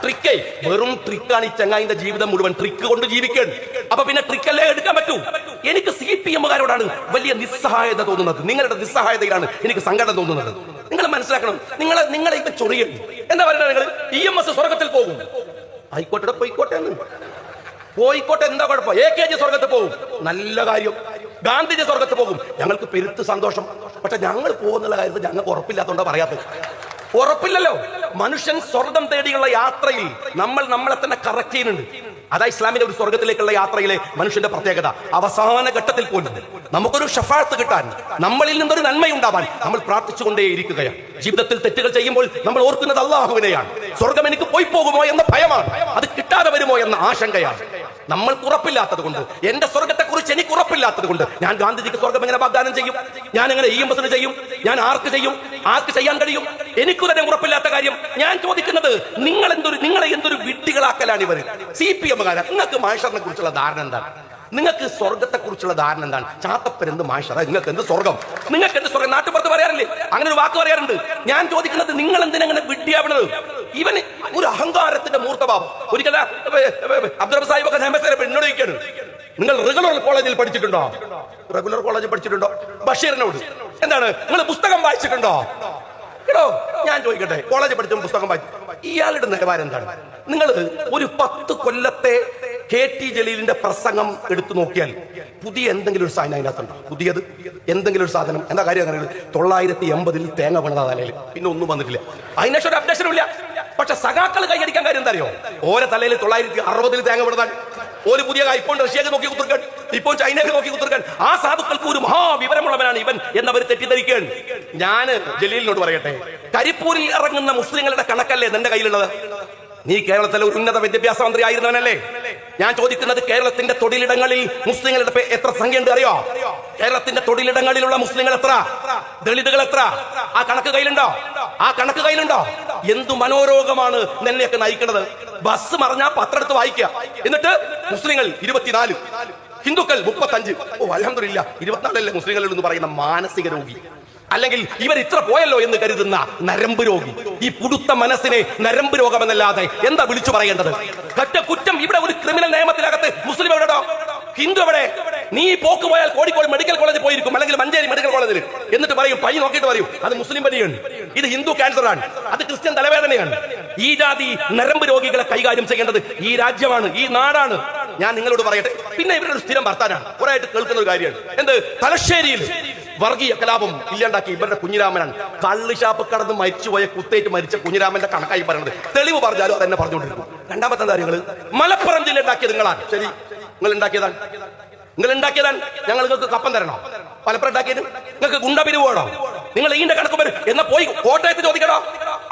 ട്രിക്കേ വെറും ട്രിക്കാണ് ഈ ചങ്ങായിന്റെ ജീവിതം മുഴുവൻ. ട്രിക്ക് കൊണ്ട് ജീവിക്കുകയാണ് അപ്പൊ പിന്നെ ട്രിക്കല്ലേ എടുക്കാൻ പറ്റൂ? എനിക്ക് സി പി എമ്മുകാരോടാണ് വലിയ നിസ്സഹായത തോന്നുന്നത്. നിങ്ങളുടെ നിസ്സഹായതയിലാണ് എനിക്ക് സങ്കടം തോന്നുന്നത്. നിങ്ങൾ മനസ്സിലാക്കണം. നിങ്ങൾ നിങ്ങളെ ഇപ്പൊ ചൊറിയുന്നു എന്താ പറയുക നിങ്ങൾ? ഇ എം എസ് സ്വർഗത്തിൽ പോകും. ആയിക്കോട്ടെ പോയിക്കോട്ടെ പോയിക്കോട്ടെ എന്താ കുഴപ്പം? എ കെ ജി സ്വർഗത്ത് പോകും. നല്ല കാര്യം. ഗാന്ധിജി സ്വർഗത്ത് പോകും. ഞങ്ങൾക്ക് പെരുത്ത് സന്തോഷം. പക്ഷെ ഞങ്ങൾ പോകുന്നുള്ള കാര്യത്തിൽ ഞങ്ങൾക്ക് ഉറപ്പില്ലാത്തതുകൊണ്ടാണ് പറയാത്തത്. ഉറപ്പില്ലല്ലോ. മനുഷ്യൻ സ്വർഗം തേടിയുള്ള യാത്രയിൽ നമ്മൾ നമ്മളെ തന്നെ കറക്റ്റ് ചെയ്യുന്നുണ്ട്. അതാ ഇസ്ലാമിന്റെ ഒരു സ്വർഗത്തിലേക്കുള്ള യാത്രയിലെ മനുഷ്യന്റെ പ്രത്യേകത. അവസാന ഘട്ടത്തിൽ പോലും നമുക്കൊരു ഷഫാത്ത് കിട്ടാൻ നമ്മളിൽ നിന്നൊരു നന്മയുണ്ടാവാൻ നമ്മൾ പ്രാർത്ഥിച്ചുകൊണ്ടേയിരിക്കുകയാണ്. ജീവിതത്തിൽ തെറ്റുകൾ ചെയ്യുമ്പോൾ നമ്മൾ ഓർക്കുന്നത് അള്ളാഹുവിനെയാണ് സ്വർഗം എനിക്ക് പോയി പോകുമോ എന്ന ഭയമാണ്. അത് കിട്ടാതെ വരുമോ എന്ന ആശങ്കയാണ്. നമ്മൾക്ക് ഉറപ്പില്ലാത്തത് കൊണ്ട് എന്റെ സ്വർഗത്തെ കുറിച്ച് എനിക്ക് ഉറപ്പില്ലാത്തത് കൊണ്ട് ഞാൻ ഗാന്ധിജിക്ക് സ്വർഗം എങ്ങനെ വാഗ്ദാനം ചെയ്യും? ഞാൻ എങ്ങനെ ഇ എം ചെയ്യും? ഞാൻ ആർക്ക് ചെയ്യും? ആർക്ക് ചെയ്യാൻ കഴിയും? എനിക്ക് തന്നെ ഉറപ്പില്ലാത്ത കാര്യം ഞാൻ ചോദിക്കുന്നത് നിങ്ങൾ എന്തൊരു നിങ്ങളെ എന്തൊരു വിട്ടികളാക്കലാണ് ഇവർ സി പി എമ്മുകാരൻ നിങ്ങൾക്ക് മഹേശ്വറിനെ കുറിച്ചുള്ള ധാരണ എന്താണ്? നിങ്ങൾക്ക് സ്വർഗത്തെ കുറിച്ചുള്ള ധാരണ എന്താണ്? ചാത്തപ്പരെന്ത് മാഷറ നിങ്ങൾക്ക് എന്ത് സ്വർഗം? നിങ്ങൾക്ക് എന്ത് സ്വർഗം? നാട്ടുപുറത്ത് പറയാറില്ലേ? അങ്ങനെ ഒരു വാക്ക് പറയാറുണ്ട്. ഞാൻ ചോദിക്കുന്നത് നിങ്ങൾ എന്തിനങ്ങനെ വിഡ്ഢിയാവണത്? ഇവന് ഒരു അഹങ്കാരത്തിന്റെ മൂർത്തഭാവം. ഒരിക്കല അബ്ദുൾ സാഹിബ് ഒക്കെ എന്നോട് ചോദിക്കാണ് നിങ്ങൾ റെഗുലർ കോളേജിൽ പഠിച്ചിട്ടുണ്ടോ? റെഗുലർ കോളേജിൽ പഠിച്ചിട്ടുണ്ടോ? ബഷീറിനോട്. എന്താണ്? നിങ്ങൾ പുസ്തകം വായിച്ചിട്ടുണ്ടോ? എടോ ഞാൻ ചോദിക്കട്ടെ കോളേജ് പഠിച്ച പുസ്തകം വായിച്ചു. ഇയാളുടെ നിലവാരം എന്താണ്? നിങ്ങൾ ഒരു പത്ത് കൊല്ലത്തെ കെ ടി ജലീലിന്റെ പ്രസംഗം എടുത്തു നോക്കിയാൽ പുതിയ എന്തെങ്കിലും ഒരു സാധനം അതിനകത്തുണ്ടോ പുതിയത്? എന്തെങ്കിലും ഒരു സാധനം? എന്താ കാര്യം അങ്ങനെ? തൊള്ളായിരത്തി എൺപതിൽ തേങ്ങ പണിത തലയിൽ. പിന്നെ ഒന്നും വന്നിട്ടില്ല. അതിനേഷം ഒരു അപ്ഡേഷനും ഇല്ല. പക്ഷെ സഖാക്കൾ കൈയടിക്കാൻ കാര്യം എന്താ അറിയോ? ഓരോ തലയിൽ തൊള്ളായിരത്തി അറുപതിൽ തേങ്ങ പണിതാൻ ഒരു പുതിയ ഇപ്പോൾ റഷ്യക്ക് നോക്കി കുത്തിർക്കാൻ ഇപ്പോൾ ചൈനക്ക് നോക്കി കുത്തിർക്കാൻ. ആ സാധുക്കൾക്ക് ഒരു മഹാവിവരമുള്ളവനാണ് ഇവൻ എന്നവർ തെറ്റിദ്ധരിക്കുകയാണ്. ഞാൻ ജലീലിനോട് പറയട്ടെ കരിപ്പൂരിൽ ഇറങ്ങുന്ന മുസ്ലിങ്ങളുടെ കണക്കല്ലേ നിന്റെ കയ്യിലുള്ളത്? നീ കേരളത്തിലെ ഒരു ഉന്നത വിദ്യാഭ്യാസ മന്ത്രി ആയിരുന്നവനല്ലേ? ഞാൻ ചോദിക്കുന്നത് കേരളത്തിന്റെ തൊഴിലിടങ്ങളിൽ മുസ്ലിങ്ങളുടെ എത്ര സംഖ്യയുണ്ട് അറിയോ? കേരളത്തിന്റെ തൊഴിലിടങ്ങളിലുള്ള മുസ്ലിങ്ങൾ എത്ര? ദളിതുകൾ എത്ര? ആ കണക്ക് കയ്യിലുണ്ടോ? ആ കണക്ക് കയ്യിലുണ്ടോ? എന്തു മനോരോഗമാണ് നിന്നെയൊക്കെ നയിക്കുന്നത്? ബസ് മറിഞ്ഞാ പത്രം എടുത്ത് വായിക്കുക. എന്നിട്ട് മുസ്ലിങ്ങൾ ഇരുപത്തിനാല് ഹിന്ദുക്കൾ മുപ്പത്തഞ്ച്. ഓ അലഹമില്ല ഇരുപത്തിനാലല്ലേ മുസ്ലിങ്ങളിൽ എന്ന് പറയുന്ന മാനസിക രോഗി. അല്ലെങ്കിൽ ഇവർ ഇത്ര പോയല്ലോ എന്ന് കരുതുന്ന നരമ്പ് രോഗി. ഈ പുടുത്ത മനസ്സിനെ നരമ്പ് രോഗമെന്നല്ലാതെ എന്താ വിളിച്ചു പറയേണ്ടത്? കറ്റ കുറ്റം ഇവിടെ ഒരു ക്രിമിനൽ നിയമത്തിനകത്ത് മുസ്ലിം എവിടെടോ? ഹിന്ദു എവിടെ? നീ പോക്ക് പോയാൽ കോഴിക്കോട് മെഡിക്കൽ കോളേജിൽ പോയിരിക്കും അല്ലെങ്കിൽ മഞ്ചേരി മെഡിക്കൽ കോളേജിൽ. എന്നിട്ട് പറയും പൈ നോക്കിയിട്ട് പറയും അത് മുസ്ലിം പനിയാണ്. ഇത് ഹിന്ദു ക്യാൻസർ ആണ് അത് ക്രിസ്ത്യൻ തലവേദനയാണ്. ഈ ജാതി നരമ്പ് രോഗികളെ കൈകാര്യം ചെയ്യേണ്ടത് ഈ രാജ്യമാണ് ഈ നാടാണ്. ഞാൻ നിങ്ങളോട് പറയട്ടെ. പിന്നെ ഇവരുടെ സ്ഥിരം വർത്താനാണ്. കുറെ ആയിട്ട് കേൾക്കുന്ന ഒരു കാര്യമാണ്. എന്ത്? തലശ്ശേരിയിൽ വർഗീയ കലാപം ഇല്ലാണ്ടാക്കി ഇവരുടെ കുഞ്ഞിരാമനാണ്. കള്ള് ഷാപ്പ് കടന്ന് മരിച്ചുപോയ കുത്തേറ്റ് മരിച്ച കുഞ്ഞിരാമന്റെ കണക്കായി പറയുന്നത് തെളിവ് പറഞ്ഞാലും അതെന്നെ പറഞ്ഞുകൊണ്ടിരിക്കും. രണ്ടാമത്തെ കാര്യങ്ങൾ മലപ്പുറം ജില്ല ഉണ്ടാക്കിയത് നിങ്ങളാണ്. ശരി. നിങ്ങൾ ഉണ്ടാക്കിയതാണ്. നിങ്ങൾ ഉണ്ടാക്കിയതാണ് ഞങ്ങൾ നിങ്ങൾക്ക് കപ്പം തരണോ. പലപ്പോഴും ഉണ്ടാക്കിയത് നിങ്ങൾക്ക് ഗുണ്ടപിരിവ് വേണോ? നിങ്ങൾ ഈന്റെ കണക്ക് വരും എന്നാ പോയി കോട്ടയത്ത് ചോദിക്കണോ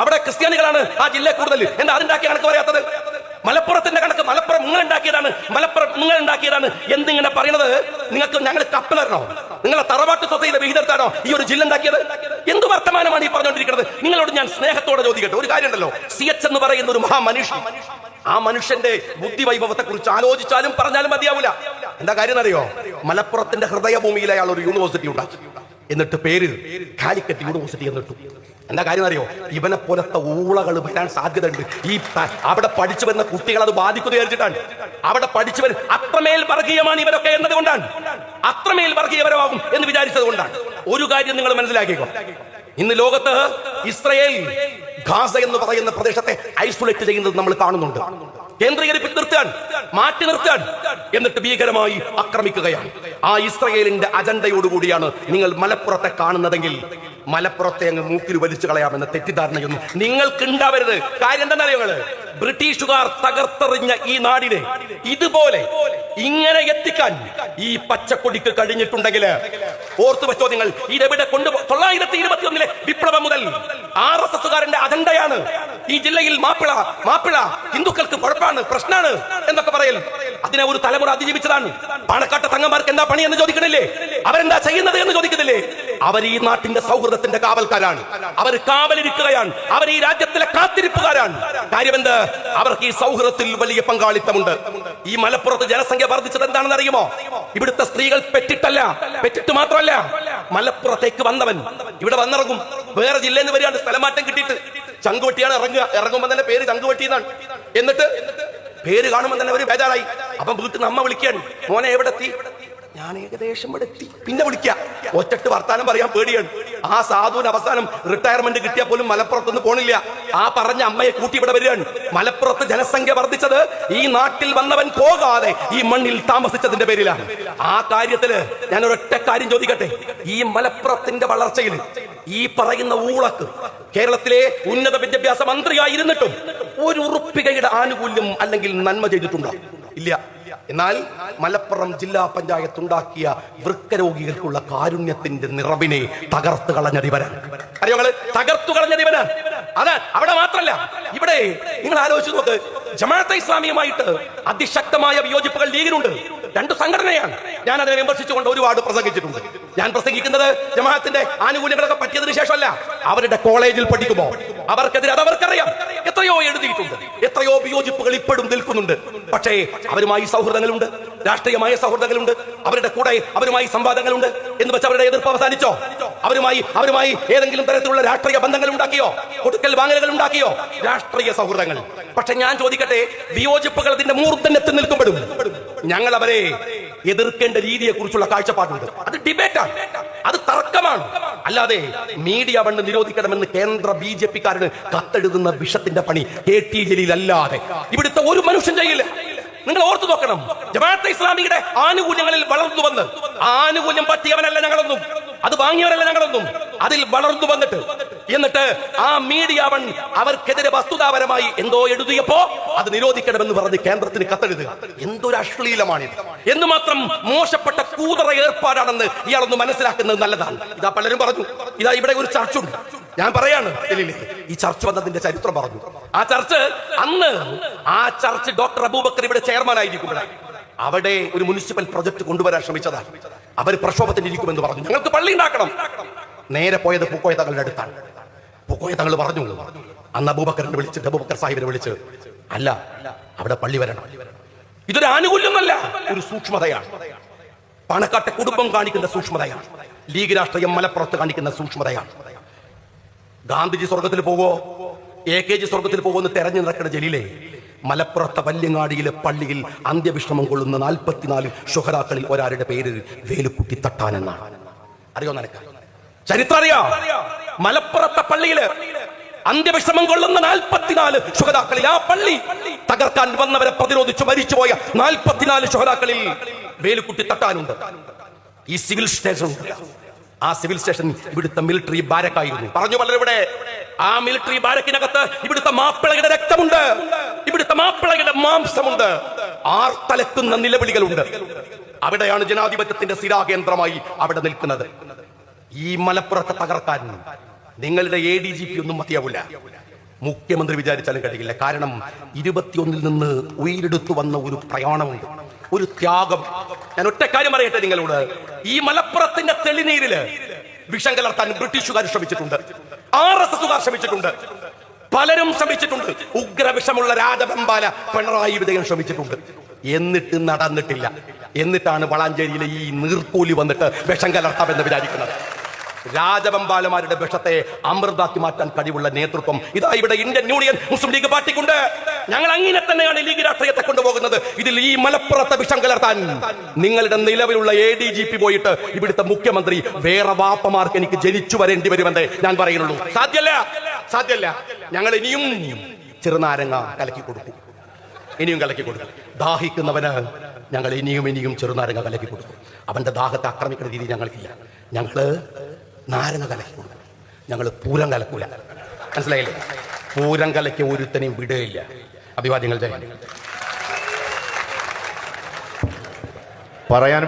അവിടെ ക്രിസ്ത്യാനികളാണ് ആ ജില്ല കൂടുതൽ. എന്താ അതുണ്ടാക്കിയ കണക്ക് പറയാത്തത്? മലപ്പുറത്തിന്റെ കണക്ക് മലപ്പുറം നിങ്ങൾ ഉണ്ടാക്കിയതാണ് മലപ്പുറം നിങ്ങൾ ഉണ്ടാക്കിയതാണ് എന്നിങ്ങനെ പറയുന്നത് നിങ്ങൾക്ക് ഞങ്ങൾ കപ്പൽ തരണോ? നിങ്ങളെ തറവാട്ട് സ്വത്തയിലെ വിഹിതത്താണോ ഈ ഒരു ജില്ല ഉണ്ടാക്കിയത്? എന്ത് വർത്തമാനമാണ് ഈ പറഞ്ഞുകൊണ്ടിരിക്കുന്നത്? നിങ്ങളോട് ഞാൻ സ്നേഹത്തോടെ ചോദിക്കട്ടെ. ഒരു കാര്യമുണ്ടല്ലോ. സി എച്ച് എന്ന് പറയുന്ന ഒരു മഹാമനുഷ്യ ആ മനുഷ്യന്റെ ബുദ്ധി വൈഭവത്തെ കുറിച്ച് ആലോചിച്ചാലും പറഞ്ഞാലും മതിയാവൂല. എന്താ കാര്യം അറിയോ മലപ്പുറത്തിന്റെ ഹൃദയഭൂമിയിൽ അയാൾ ഒരു യൂണിവേഴ്സിറ്റി ഉണ്ടാക്കി. എന്നിട്ട് പേര് കാലിക്കറ്റ് യൂണിവേഴ്സിറ്റി എന്നിട്ടു എന്താ കാര്യം അറിയോ ഇവനെ പോലത്തെ ഊളകൾ വരാൻ സാധ്യതയുണ്ട്. ഈ അവിടെ പഠിച്ചു വരുന്ന കുട്ടികൾ അത് ബാധിക്കുന്നു വിചാരിച്ചിട്ടാണ്. അവിടെ പഠിച്ചു വരുന്ന അത്രമേൽ വർഗീയമാണ് ഇവരൊക്കെ എന്നതുകൊണ്ടാണ് അത്രമേൽ വർഗീയപരമാകും എന്ന് വിചാരിച്ചത് കൊണ്ടാണ്. ഒരു കാര്യം നിങ്ങൾ മനസ്സിലാക്കിക്കോ. ഇന്ന് ലോകത്ത് ഇസ്രയേൽ ഗാസ എന്ന് പറയുന്ന പ്രദേശത്തെ ഐസൊലേറ്റ് ചെയ്യുന്നത് നമ്മൾ കാണുന്നുണ്ട്. കേന്ദ്രീകരിപ്പിച്ച് നിർത്താൻ മാറ്റി നിർത്താൻ എന്നിട്ട് ഭീകരമായി ആക്രമിക്കുകയാണ്. ആ ഇസ്രയേലിന്റെ അജണ്ടയോടുകൂടിയാണ് നിങ്ങൾ മലപ്പുറത്തെ കാണുന്നതെങ്കിൽ മലപ്പുറത്തെ അങ്ങ് മൂക്കിൽ വലിച്ചു കളയാമെന്ന തെറ്റിദ്ധാരണയൊന്നും നിങ്ങൾക്ക് ഉണ്ടാവരുത് കാര്യം എന്താണെന്നറിയോ നിങ്ങൾ? ബ്രിട്ടീഷുകാർ തകർത്തെറിഞ്ഞ ഈ നാടിനെ ഇതുപോലെ ഇങ്ങനെ എത്തിക്കാൻ ഈ പച്ചക്കൊടിക്ക് കഴിഞ്ഞിട്ടുണ്ടെങ്കിൽ ഓർത്തു വെച്ചോ നിങ്ങൾ ഇതെവിടെ കൊണ്ടു തൊള്ളായിരത്തി ഇരുപത്തി ഒന്നിലെ വിപ്ലവം മുതൽ ആർ എസ് എസുകാരന്റെ അജണ്ടയാണ് ഈ ജില്ലയിൽ മാപ്പിള മാപ്പിള ഹിന്ദുക്കൾക്ക് കുഴപ്പമാണ് പ്രശ്നമാണ് എന്നൊക്കെ പറയൽ. അതിനെ ഒരു തലമുറ അതിജീവിച്ചതാണ്. പാണക്കാട്ട് തങ്ങന്മാർക്ക് എന്താ പണി എന്ന് ചോദിക്കണില്ലേ? അവരെന്താ ചെയ്യുന്നത് എന്ന് ചോദിക്കുന്നില്ലേ അവർ ഈ നാട്ടിന്റെ സൗഹൃദത്തിന്റെ കാവൽക്കാരാണ്. അവർ കാവലിരിക്കുകയാണ്. അവർ ഈ രാജ്യത്തിലെ കാത്തിരിപ്പുകാരാണ്. കാര്യമെന്ത്? അവർക്ക് ഈ സൗഹൃദത്തിൽ വലിയ പങ്കാളിത്തമുണ്ട്. ഈ മലപ്പുറത്ത് ജനസംഖ്യ വർദ്ധിച്ചത് എന്താണെന്ന് അറിയുമോ ഇവിടുത്തെ സ്ത്രീകൾ പെറ്റിട്ടല്ല പെറ്റിട്ട് മാത്രമല്ല മലപ്പുറത്തേക്ക് വന്നവൻ. ഇവിടെ വന്നിറങ്ങും. വേറെ ജില്ലയിൽ നിന്ന് വരികയാണ് സ്ഥലമാറ്റം കിട്ടിയിട്ട് ചങ്കുവെട്ടിയാണ് ഇറങ്ങുക. ഇറങ്ങുമ്പോൾ തന്നെ പേര് ചങ്കുവെട്ടി എന്നാണ് എന്നിട്ട് പേര് കാണുമ്പോൾ തന്നെ ഒരു ബേജാറായി. അപ്പം വീട്ടിൽ നിന്ന് അമ്മ വിളിക്കുകയാണ് മോനെ എവിടെ എത്തി? ഞാൻ ഏകദേശം ഇവിടെ എത്തി പിന്നെ വിളിക്കാം. ഒറ്റട്ട് വർത്താനം പറയാൻ പേടിയാണ്. ആ സാധുവിന് അവസാനം റിട്ടയർമെന്റ് കിട്ടിയാൽ പോലും മലപ്പുറത്തൊന്നും പോണില്ല. ആ പറഞ്ഞ അമ്മയെ കൂട്ടി ഇവിടെ വരികയാണ്. മലപ്പുറത്ത് ജനസംഖ്യ വർദ്ധിച്ചത് ഈ നാട്ടിൽ വന്നവൻ പോകാതെ ഈ മണ്ണിൽ താമസിച്ചതിന്റെ പേരിലാണ്. ആ കാര്യത്തിൽ ഞാൻ ഒരൊറ്റ കാര്യം ചോദിക്കട്ടെ. ഈ മലപ്പുറത്തിന്റെ വളർച്ചയിൽ ഈ പറയുന്ന ഊളക്ക് കേരളത്തിലെ ഉന്നത വിദ്യാഭ്യാസ മന്ത്രിയായിരുന്നിട്ടും ഒരു ഉറുപ്പികയുടെ ആനുകൂല്യം അല്ലെങ്കിൽ നന്മ ചെയ്തിട്ടുണ്ടോ? ഇല്ല. എന്നാൽ മലപ്പുറം ജില്ലാ പഞ്ചായത്ത് ഉണ്ടാക്കിയ വൃക്കരോഗികൾക്കുള്ള കാരുണ്യത്തിന്റെ നിറവിനെ തകർത്ത് കളഞ്ഞതിവരാണ് അതെ അവിടെ മാത്രല്ല. ഇവിടെ നിങ്ങൾ ആലോചിച്ച് നോക്ക്. ജമാഅത്തെ ഇസ്ലാമിയുമായിട്ട് അതിശക്തമായ വിയോജിപ്പുകൾ ലീഗിനുണ്ട് രണ്ട് സംഘടനയാണ്. ഞാൻ അതിനെ വിമർശിച്ചുകൊണ്ട് ഒരുപാട് പ്രസംഗിച്ചിട്ടുണ്ട്. ഞാൻ പ്രസംഗിക്കുന്നത് ജമാഅത്തിന്റെ ആനുകൂല്യങ്ങളൊക്കെ പറ്റിയതിനു ശേഷമല്ല. അവരുടെ കോളേജിൽ പഠിക്കുമോ? അവർക്കെതിരെ അവർക്കറിയാം എത്രയോ എഴുതിയിട്ടുണ്ട്. എത്രയോ വിയോജിപ്പുകൾ ഇപ്പോഴും നിൽക്കുന്നുണ്ട്. പക്ഷേ അവരുമായി സൗഹൃദങ്ങളുണ്ട്. രാഷ്ട്രീയമായ സൗഹൃദങ്ങളുണ്ട്. അവരുടെ കൂടെ അവരുമായി സംവാദങ്ങളുണ്ട്. എന്ന് വെച്ച് അവരുടെ എതിർപ്പ് അവസാനിച്ചോ? അവരുമായി അവരുമായി ഏതെങ്കിലും തരത്തിലുള്ള രാഷ്ട്രീയ ബന്ധങ്ങൾ ഉണ്ടാക്കിയോ? കൊടുക്കൽ വാങ്ങലുകൾ ഉണ്ടാക്കിയോ? രാഷ്ട്രീയ സൗഹൃദങ്ങൾ. പക്ഷെ ഞാൻ ചോദിക്കട്ടെ വിയോജിപ്പുകൾ അതിന്റെ മൂർത്തന്നെത്തി നിൽക്കുമ്പോഴും ഞങ്ങൾ അവരെ എതിർക്കേണ്ട രീതിയെ കുറിച്ചുള്ള കാഴ്ചപ്പാടുണ്ട്. അത് ഡിബേറ്റാണ്. അത് തർക്കമാണ്. അല്ലാതെ മീഡിയ വണ്ണ് നിരോധിക്കണമെന്ന് കേന്ദ്ര ബി ജെ പിക്കാരന് കത്തെഴുതുന്ന വിഷത്തിന്റെ പണി കെ ടി ജലീൽ അല്ലാതെ ഇവിടുത്തെ ഒരു മനുഷ്യൻ ചെയ്യില്ല നിങ്ങൾ ഓർത്തു നോക്കണം. ജമാഅത്തെ ഇസ്ലാമിയുടെ ആനുകൂല്യങ്ങളിൽ വളർന്നു വന്ന് ആനുകൂല്യം പറ്റിയവനല്ല ഞങ്ങളൊന്നും. അത് വാങ്ങിയവരല്ല ഞങ്ങളൊന്നും. അതിൽ വളർന്നു വന്നിട്ട്. എന്നിട്ട് ആ മീഡിയ വൺ അവർക്കെതിരെ വസ്തുതാപരമായി എന്തോ എഴുതിയപ്പോ അത് നിരോധിക്കണമെന്ന് പറഞ്ഞ് കേന്ദ്രത്തിന് കത്തെഴുതുക. എന്തൊരു അശ്ലീലമാണിത്. എന്ന് മാത്രം മോശപ്പെട്ട കൂതറ ഏർപ്പാടാണെന്ന് ഇയാളൊന്ന് മനസ്സിലാക്കുന്നത് നല്ലതാണ്. ഇതാ പലരും പറഞ്ഞു. ഇതാ ഇവിടെ ഒരു ചർച്ചുണ്ട്. ഞാൻ പറയാണ് ഈ ചർച്ച് വന്നതിന്റെ ചരിത്രം പറഞ്ഞു. ആ ചർച്ച് അന്ന് ആ ചർച്ച് ഡോക്ടർ അബൂബക്കർ ഇവിടെ ചെയർമാൻ ആയിരിക്കും അവിടെ ഒരു മുനിസിപ്പൽ പ്രൊജക്ട് കൊണ്ടുവരാൻ ശ്രമിച്ചതാണ് അവർ പ്രക്ഷോഭത്തിന് ഇരിക്കുമെന്ന് പറഞ്ഞു. ഞങ്ങൾക്ക് പള്ളി ഉണ്ടാക്കണം. നേരെ പോയത് പൂക്കോയ തങ്ങളുടെ അടുത്താണ്. പൂക്കോയ തങ്ങൾ പറഞ്ഞു. അന്ന് അബൂബക്കറിനെ വിളിച്ച് അബൂബക്കർ സാഹിബിനെ വിളിച്ച് അല്ല അവിടെ പള്ളി വരണം. ഇതൊരു ആനുകൂല്യമല്ല ഒരു സൂക്ഷ്മതയാണ്. പണക്കാട്ടെ കുടുംബം കാണിക്കുന്ന സൂക്ഷ്മതയാണ്. ലീഗ് രാഷ്ട്രീയം മലപ്പുറത്ത് കാണിക്കുന്ന സൂക്ഷ്മതയാണ്. ഗാന്ധിജി സ്വർഗത്തിൽ പോവോ? എ കെ ജി സ്വർഗത്തിൽ പോവോ എന്ന് തെരഞ്ഞു നടക്കുന്ന ജലീലെ മലപ്പുറത്തെ വല്യങ്ങാടിയിലെ പള്ളിയിൽ അന്ത്യവിശ്രമം കൊള്ളുന്ന നാൽപ്പത്തിനാല് ഷുഹരാക്കളിൽ ഒരാളുടെ പേര് വേലുക്കുട്ടി തട്ടാൻ എന്നാണ്. അറിയോ നിനക്ക്? ചരിത്രം അറിയാം? മലപ്പുറത്തെ പള്ളിയിൽ അന്ത്യവിശ്രമം കൊള്ളുന്ന നാൽപ്പത്തിനാല് ഷുഹരാക്കളിൽ ആ പള്ളി തകർക്കാൻ വന്നവരെ പ്രതിരോധിച്ച് മരിച്ചുപോയ നാൽപ്പത്തിനാല് ഷുഹരാക്കളിൽ വേലുക്കുട്ടി തട്ടാനുണ്ട്. ഈ സിവിൽ സ്റ്റേഷൻ ആ സിവിൽ സ്റ്റേഷൻ ഇവിടുത്തെ മിലിറ്ററി ബാരക്കായിരുന്നു. പറഞ്ഞു പലരും ഇവിടെ ആ മിലിറ്ററി ബാരക്കിനകത്ത് ഇവിടുത്തെ മാപ്പിളകളുടെ രക്തമുണ്ട്. ഇവിടുത്തെ മാപ്പിളകളുടെ മാംസമുണ്ട്. ആർ തലക്കുന്ന നിലവിളികളുണ്ട്. അവിടെയാണ് ജനാധിപത്യത്തിന്റെ സ്ഥിരാകേന്ദ്രമായി അവിടെ നിൽക്കുന്നത്. ഈ മലപ്പുറത്തെ തകർക്കാൻ നിങ്ങളുടെ എ ഡി ജി പി ഒന്നും മതിയാവില്ല മുഖ്യമന്ത്രി വിചാരിച്ചാലും കഴിയില്ല കാരണം ഇരുപത്തിയൊന്നിൽ നിന്ന് ഉയരെടുത്തു വന്ന ഒരു പ്രയാണമുണ്ട്. ഒരു ത്യാഗം. ഞാൻ ഒറ്റ കാര്യം പറയട്ടെ നിങ്ങളോട്. ഈ മലപ്പുറത്തിന്റെ തെളിനീരിൽ വിഷം കലർത്താൻ ബ്രിട്ടീഷുകാർ ശ്രമിച്ചിട്ടുണ്ട്. ആർ എസ് എസുകാർ ശ്രമിച്ചിട്ടുണ്ട്. പലരും ശ്രമിച്ചിട്ടുണ്ട്. ഉഗ്രവിഷമുള്ള രാജബമ്പാല പിണറായി വിജയൻ ശ്രമിച്ചിട്ടുണ്ട്. എന്നിട്ട് നടന്നിട്ടില്ല. എന്നിട്ടാണ് വളാഞ്ചേരിയിലെ ഈ നീർക്കൂലി വന്നിട്ട് വിഷം കലർത്താമെന്ന് വിചാരിക്കുന്നത്. രാജവമ്പാലമാരുടെ വിഷത്തെ അമൃതാക്കി മാറ്റാൻ കഴിവുള്ള നേതൃത്വം ഇതാ ഇവിടെ ഇന്ത്യൻ യൂണിയൻ മുസ്ലിം ലീഗ് പാർട്ടിക്കുണ്ട്. ഞങ്ങൾ അങ്ങനെ തന്നെയാണ് ലീഗ് രാഷ്ട്രീയത്തെ കൊണ്ടുപോകുന്നത്. ഇതിൽ ഈ മലപ്പുറത്തെ വിഷം കലർത്താൻ. നിങ്ങളുടെ നിലവിലുള്ള എ ഡി ജി പി പോയിട്ട് ഇവിടുത്തെ മുഖ്യമന്ത്രി വേറെ വാപ്പമാർക്ക് എനിക്ക് ജനിച്ചു വരേണ്ടി വരുമെന്നേ ഞാൻ പറയുന്നുള്ളൂ. സാധ്യല്ല? സാധ്യല്ല. ഞങ്ങൾ ഇനിയും ചെറുനാരങ്ങ കലക്കി കൊടുക്കും. ഇനിയും കലക്കി കൊടുക്കും. ദാഹിക്കുന്നവന് ഞങ്ങൾ ഇനിയും ഇനിയും ചെറുനാരങ്ങ കലക്കി കൊടുക്കും. അവന്റെ ദാഹത്തെ ആക്രമിക്കുന്ന രീതി ഞങ്ങൾക്കില്ല. ഞങ്ങൾ നാരങ്ങ കലക്കി ഞങ്ങൾ പൂരം കലക്കൂല. മനസ്സിലായില്ലേ? പൂരം കലക്കി ഒരുത്തനെയും വിടുകയില്ല. അഭിവാദ്യങ്ങൾ പറയാൻ